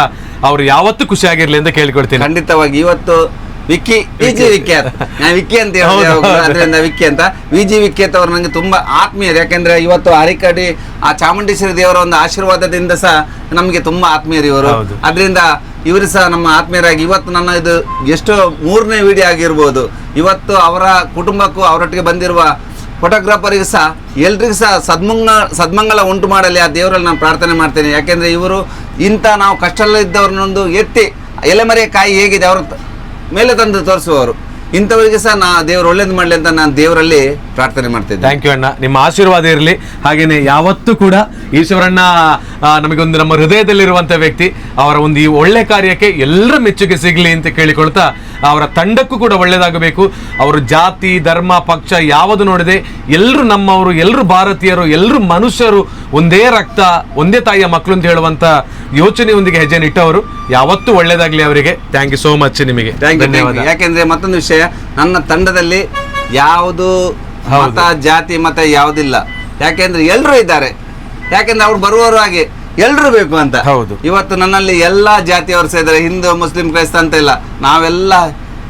B: ಅವ್ರು ಯಾವತ್ತೂ ಖುಷಿಯಾಗಿರ್ಲಿ ಅಂತ ಕೇಳ್ಕೊಡ್ತೀನಿ
A: ಖಂಡಿತವಾಗಿ. ಇವತ್ತು ವಿಕ್ಕಿ ವಿಜಿ ವಿಖ್ಯಾತ್ ನಾನು ವಿಕ್ಕಿ ಅಂತ
B: ಹೌದು,
A: ಹೇಳಿದೆ
B: ಹೌದು.
A: ಅದರಿಂದ ವಿಕ್ಕಿ ಅಂತ. ವಿಜಿ ಅಂತ ಅವರು ನನಗೆ ತುಂಬಾ ಆತ್ಮೀಯರು. ಯಾಕೆಂದ್ರೆ ಇವತ್ತು ಅರಿಕಡಿ ಆ ಚಾಮುಂಡೇಶ್ವರಿ ದೇವರ ಒಂದು ಆಶೀರ್ವಾದದಿಂದ ಸಹ ನಮಗೆ ತುಂಬಾ ಆತ್ಮೀಯರು ಇವರು. ಅದರಿಂದ ಇವರು ಸಹ ನಮ್ಮ ಆತ್ಮೀಯರಾಗಿ ಇವತ್ತು ನನ್ನ ಇದು ಎಷ್ಟೋ ಮೂರನೇ ವಿಡಿಯೋ ಆಗಿರ್ಬೋದು. ಇವತ್ತು ಅವರ ಕುಟುಂಬಕ್ಕೂ ಅವರೊಟ್ಟಿಗೆ ಬಂದಿರುವ ಫೋಟೋಗ್ರಾಫರಿಗೆ ಸಹ ಎಲ್ರಿಗೂ ಸಹ ಸದ್ಮಂಗ ಸದ್ಮಂಗಲ ಉಂಟು ಮಾಡಲಿ ಆ ದೇವರಲ್ಲಿ ನಾನು ಪ್ರಾರ್ಥನೆ ಮಾಡ್ತೇನೆ. ಯಾಕೆಂದರೆ ಇವರು ಇಂಥ ನಾವು ಕಷ್ಟದಲ್ಲಿದ್ದವ್ರನ್ನೊಂದು ಎತ್ತಿ ಎಲೆಮರೆ ಕಾಯಿ ಹೇಗಿದೆ ಅವ್ರ ಮೇಲೆ ತಂದು ತೋರಿಸುವವರು. ಇಂಥವರಿಗೆ ಸಹ ನಾ ದೇವರು ಒಳ್ಳೇದು ಮಾಡಲಿ ಅಂತ ನಾನು ದೇವರಲ್ಲಿ ಪ್ರಾರ್ಥನೆ ಮಾಡ್ತಿದ್ದೆ
B: ಥ್ಯಾಂಕ್ ಯು ಅಣ್ಣ. ನಿಮ್ಮ ಆಶೀರ್ವಾದ ಇರಲಿ. ಹಾಗೇನೆ ಯಾವತ್ತೂ ಕೂಡ ಈಶ್ವರಣ್ಣ ನಮಗೊಂದು ನಮ್ಮ ಹೃದಯದಲ್ಲಿರುವಂಥ ವ್ಯಕ್ತಿ ಅವರ ಒಂದು ಈ ಒಳ್ಳೆ ಕಾರ್ಯಕ್ಕೆ ಎಲ್ಲರ ಮೆಚ್ಚುಗೆ ಸಿಗಲಿ ಅಂತ ಕೇಳಿಕೊಳ್ತಾ ಅವರ ತಂಡಕ್ಕೂ ಕೂಡ ಒಳ್ಳೆಯದಾಗಬೇಕು ಅವರು ಜಾತಿ ಧರ್ಮ ಪಕ್ಷ ಯಾವುದು ನೋಡಿದೆ ಎಲ್ಲರೂ ನಮ್ಮವರು ಎಲ್ಲರೂ ಭಾರತೀಯರು ಎಲ್ಲರೂ ಮನುಷ್ಯರು ಒಂದೇ ರಕ್ತ ಒಂದೇ ತಾಯಿಯ ಮಕ್ಕಳು ಅಂತ ಹೇಳುವಂತ ಯೋಚನೆಯೊಂದಿಗೆ ಹೆಜ್ಜೆ ಇಟ್ಟವರು. ಯಾವತ್ತೂ ಒಳ್ಳೆಯದಾಗಲಿ ಅವರಿಗೆ. ಥ್ಯಾಂಕ್ ಯು ಸೋ ಮಚ್ ನಿಮಗೆ. ಧನ್ಯವಾದ.
A: ಯಾಕೆಂದ್ರೆ ಮತ್ತೊಂದು ವಿಷಯ ನನ್ನ ತಂಡದಲ್ಲಿ ಯಾವುದು ಮತ ಜಾತಿ ಮತ ಯಾವುದಿಲ್ಲ. ಯಾಕೆಂದ್ರೆ ಎಲ್ಲರೂ ಇದ್ದಾರೆ. ಯಾಕೆಂದ್ರೆ ಅವ್ರು ಬರುವವರು ಹಾಗೆ ಎಲ್ಲರೂ ಬೇಕು ಅಂತ.
B: ಹೌದು.
A: ಇವತ್ತು ನನ್ನಲ್ಲಿ ಎಲ್ಲಾ ಜಾತಿಯವರು ಇದ್ದಾರೆ ಹಿಂದೂ ಮುಸ್ಲಿಂ ಕ್ರೈಸ್ತ ಅಂತ ಇಲ್ಲ. ನಾವೆಲ್ಲ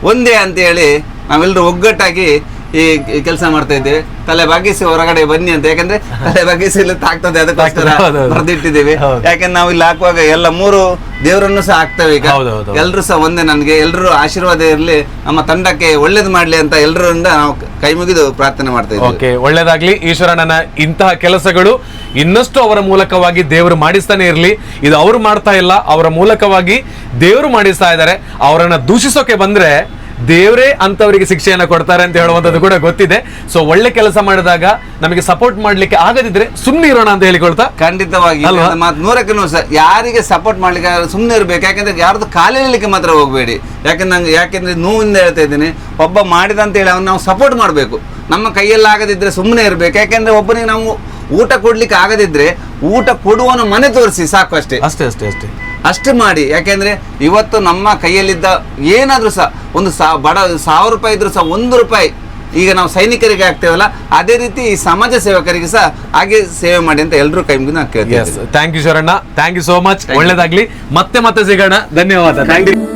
A: ಒಂದೇ ಅಂತ ಹೇಳಿ ನಾವೆಲ್ಲರೂ ಒಗ್ಗಟ್ಟಾಗಿ ಈ ಕೆಲಸ ಮಾಡ್ತಾ ಇದ್ದೇವೆ. ತಲೆ ಬಗ್ಗಿಸಿ ಹೊರಗಡೆ ಬನ್ನಿ ಅಂತ. ಯಾಕಂದ್ರೆ ತಲೆ ಬಗ್ಗಿಸಲಿಕ್ಕೆ ಆಗ್ತದೆ ಅದಕ್ಕೋಸ್ಕರ <laughs> ಬರೆದಿಟ್ಟಿದ್ದೀವಿ. ಯಾಕಂದ್ರೆ ನಾವು ಇಲ್ಲಿ ಹಾಕುವಾಗ ಎಲ್ಲ ಮೂರು ದೇವರನ್ನು ಸಹ ಹಾಕ್ತೇವೆ ಈಗ. ಎಲ್ರು ಸಹ ಒಂದೇ ನನಗೆ ಎಲ್ಲರೂ ಆಶೀರ್ವಾದ ಇರಲಿ ನಮ್ಮ ತಂಡಕ್ಕೆ ಒಳ್ಳೇದು ಮಾಡ್ಲಿ ಅಂತ ಎಲ್ಲರಿಂದ ನಾವು ಕೈ ಮುಗಿದು ಪ್ರಾರ್ಥನೆ ಮಾಡ್ತೇವೆ
B: ಓಕೆ ಒಳ್ಳೇದಾಗ್ಲಿ. ಈಶ್ವರಣ್ಣನ ಇಂತಹ ಕೆಲಸಗಳು ಇನ್ನಷ್ಟು ಅವರ ಮೂಲಕವಾಗಿ ದೇವರು ಮಾಡಿಸ್ತಾನೆ ಇರಲಿ. ಇದು ಅವರು ಮಾಡ್ತಾ ಇಲ್ಲ ಅವರ ಮೂಲಕವಾಗಿ ದೇವರು ಮಾಡಿಸ್ತಾ ಇದ್ದಾರೆ. ಅವರನ್ನ ದೂಷಿಸೋಕೆ ಬಂದ್ರೆ ದೇವರೇ ಅಂತವರಿಗೆ ಶಿಕ್ಷೆಯನ್ನು ಕೊಡ್ತಾರೆ ಅಂತ ಹೇಳುವಂಥದ್ದು ಕೂಡ ಗೊತ್ತಿದೆ. ಸೊ ಒಳ್ಳೆ ಕೆಲಸ ಮಾಡಿದಾಗ ನಮಗೆ ಸಪೋರ್ಟ್ ಮಾಡ್ಲಿಕ್ಕೆ ಆಗದಿದ್ರೆ ಸುಮ್ಮನೆ ಇರೋಣ ಅಂತ ಹೇಳಿಕೊಳ್ತಾ?
A: ಖಂಡಿತವಾಗಿ ನೂರಕ್ಕೆ ನೂರು ಸರ್ ಯಾರಿಗೆ ಸಪೋರ್ಟ್ ಮಾಡ್ಲಿಕ್ಕೆ ಸುಮ್ಮನೆ ಇರಬೇಕು. ಯಾಕಂದ್ರೆ ಯಾರ್ದು ಕಾಲಿಡಲಿಕ್ಕೆ ಮಾತ್ರ ಹೋಗಬೇಡಿ. ಯಾಕಂದ್ರೆ ನಂಗೆ ಯಾಕೆಂದ್ರೆ ನೋವಿಂದ ಹೇಳ್ತಾ ಇದ್ದೀನಿ ಒಬ್ಬ ಮಾಡಿದ ಅಂತ ಹೇಳಿ ಅವ್ನು ನಾವು ಸಪೋರ್ಟ್ ಮಾಡಬೇಕು. ನಮ್ಮ ಕೈಯಲ್ಲಿ ಆಗದಿದ್ರೆ ಸುಮ್ಮನೆ ಇರಬೇಕು. ಯಾಕೆಂದ್ರೆ ಒಬ್ಬನಿಗೆ ನಾವು ಊಟ ಕೊಡ್ಲಿಕ್ಕೆ ಆಗದಿದ್ರೆ ಊಟ ಕೊಡುವನು ಮನೆ ತೋರಿಸಿ ಸಾಕು ಅಷ್ಟೇ.
B: ಅಷ್ಟೇ ಅಷ್ಟೇ ಅಷ್ಟೇ.
A: ಅಷ್ಟು ಮಾಡಿ. ಯಾಕೆಂದ್ರೆ ಇವತ್ತು ನಮ್ಮ ಕೈಯಲ್ಲಿದ್ದ ಏನಾದರೂ ಸಹ ಒಂದು ಸಾ ಬಡ ಸಾವಿರ ರೂಪಾಯಿ ಇದ್ದರೂ ಸಹ ಒಂದು ರೂಪಾಯಿ ಈಗ ನಾವು ಸೈನಿಕರಿಗೆ ಆಗ್ತೇವಲ್ಲ ಅದೇ ರೀತಿ ಈ ಸಮಾಜ ಸೇವಕರಿಗೆ ಸಹ ಹಾಗೆ ಸೇವೆ ಮಾಡಿ ಅಂತ ಎಲ್ಲರೂ ಕೈ ಮುಗಿದು ನಾವು
B: thank you Sharanna. Thank you so much ಒಳ್ಳೇದಾಗ್ಲಿ. ಮತ್ತೆ ಮತ್ತೆ ಸಿಗೋಣ. ಧನ್ಯವಾದ. Thank you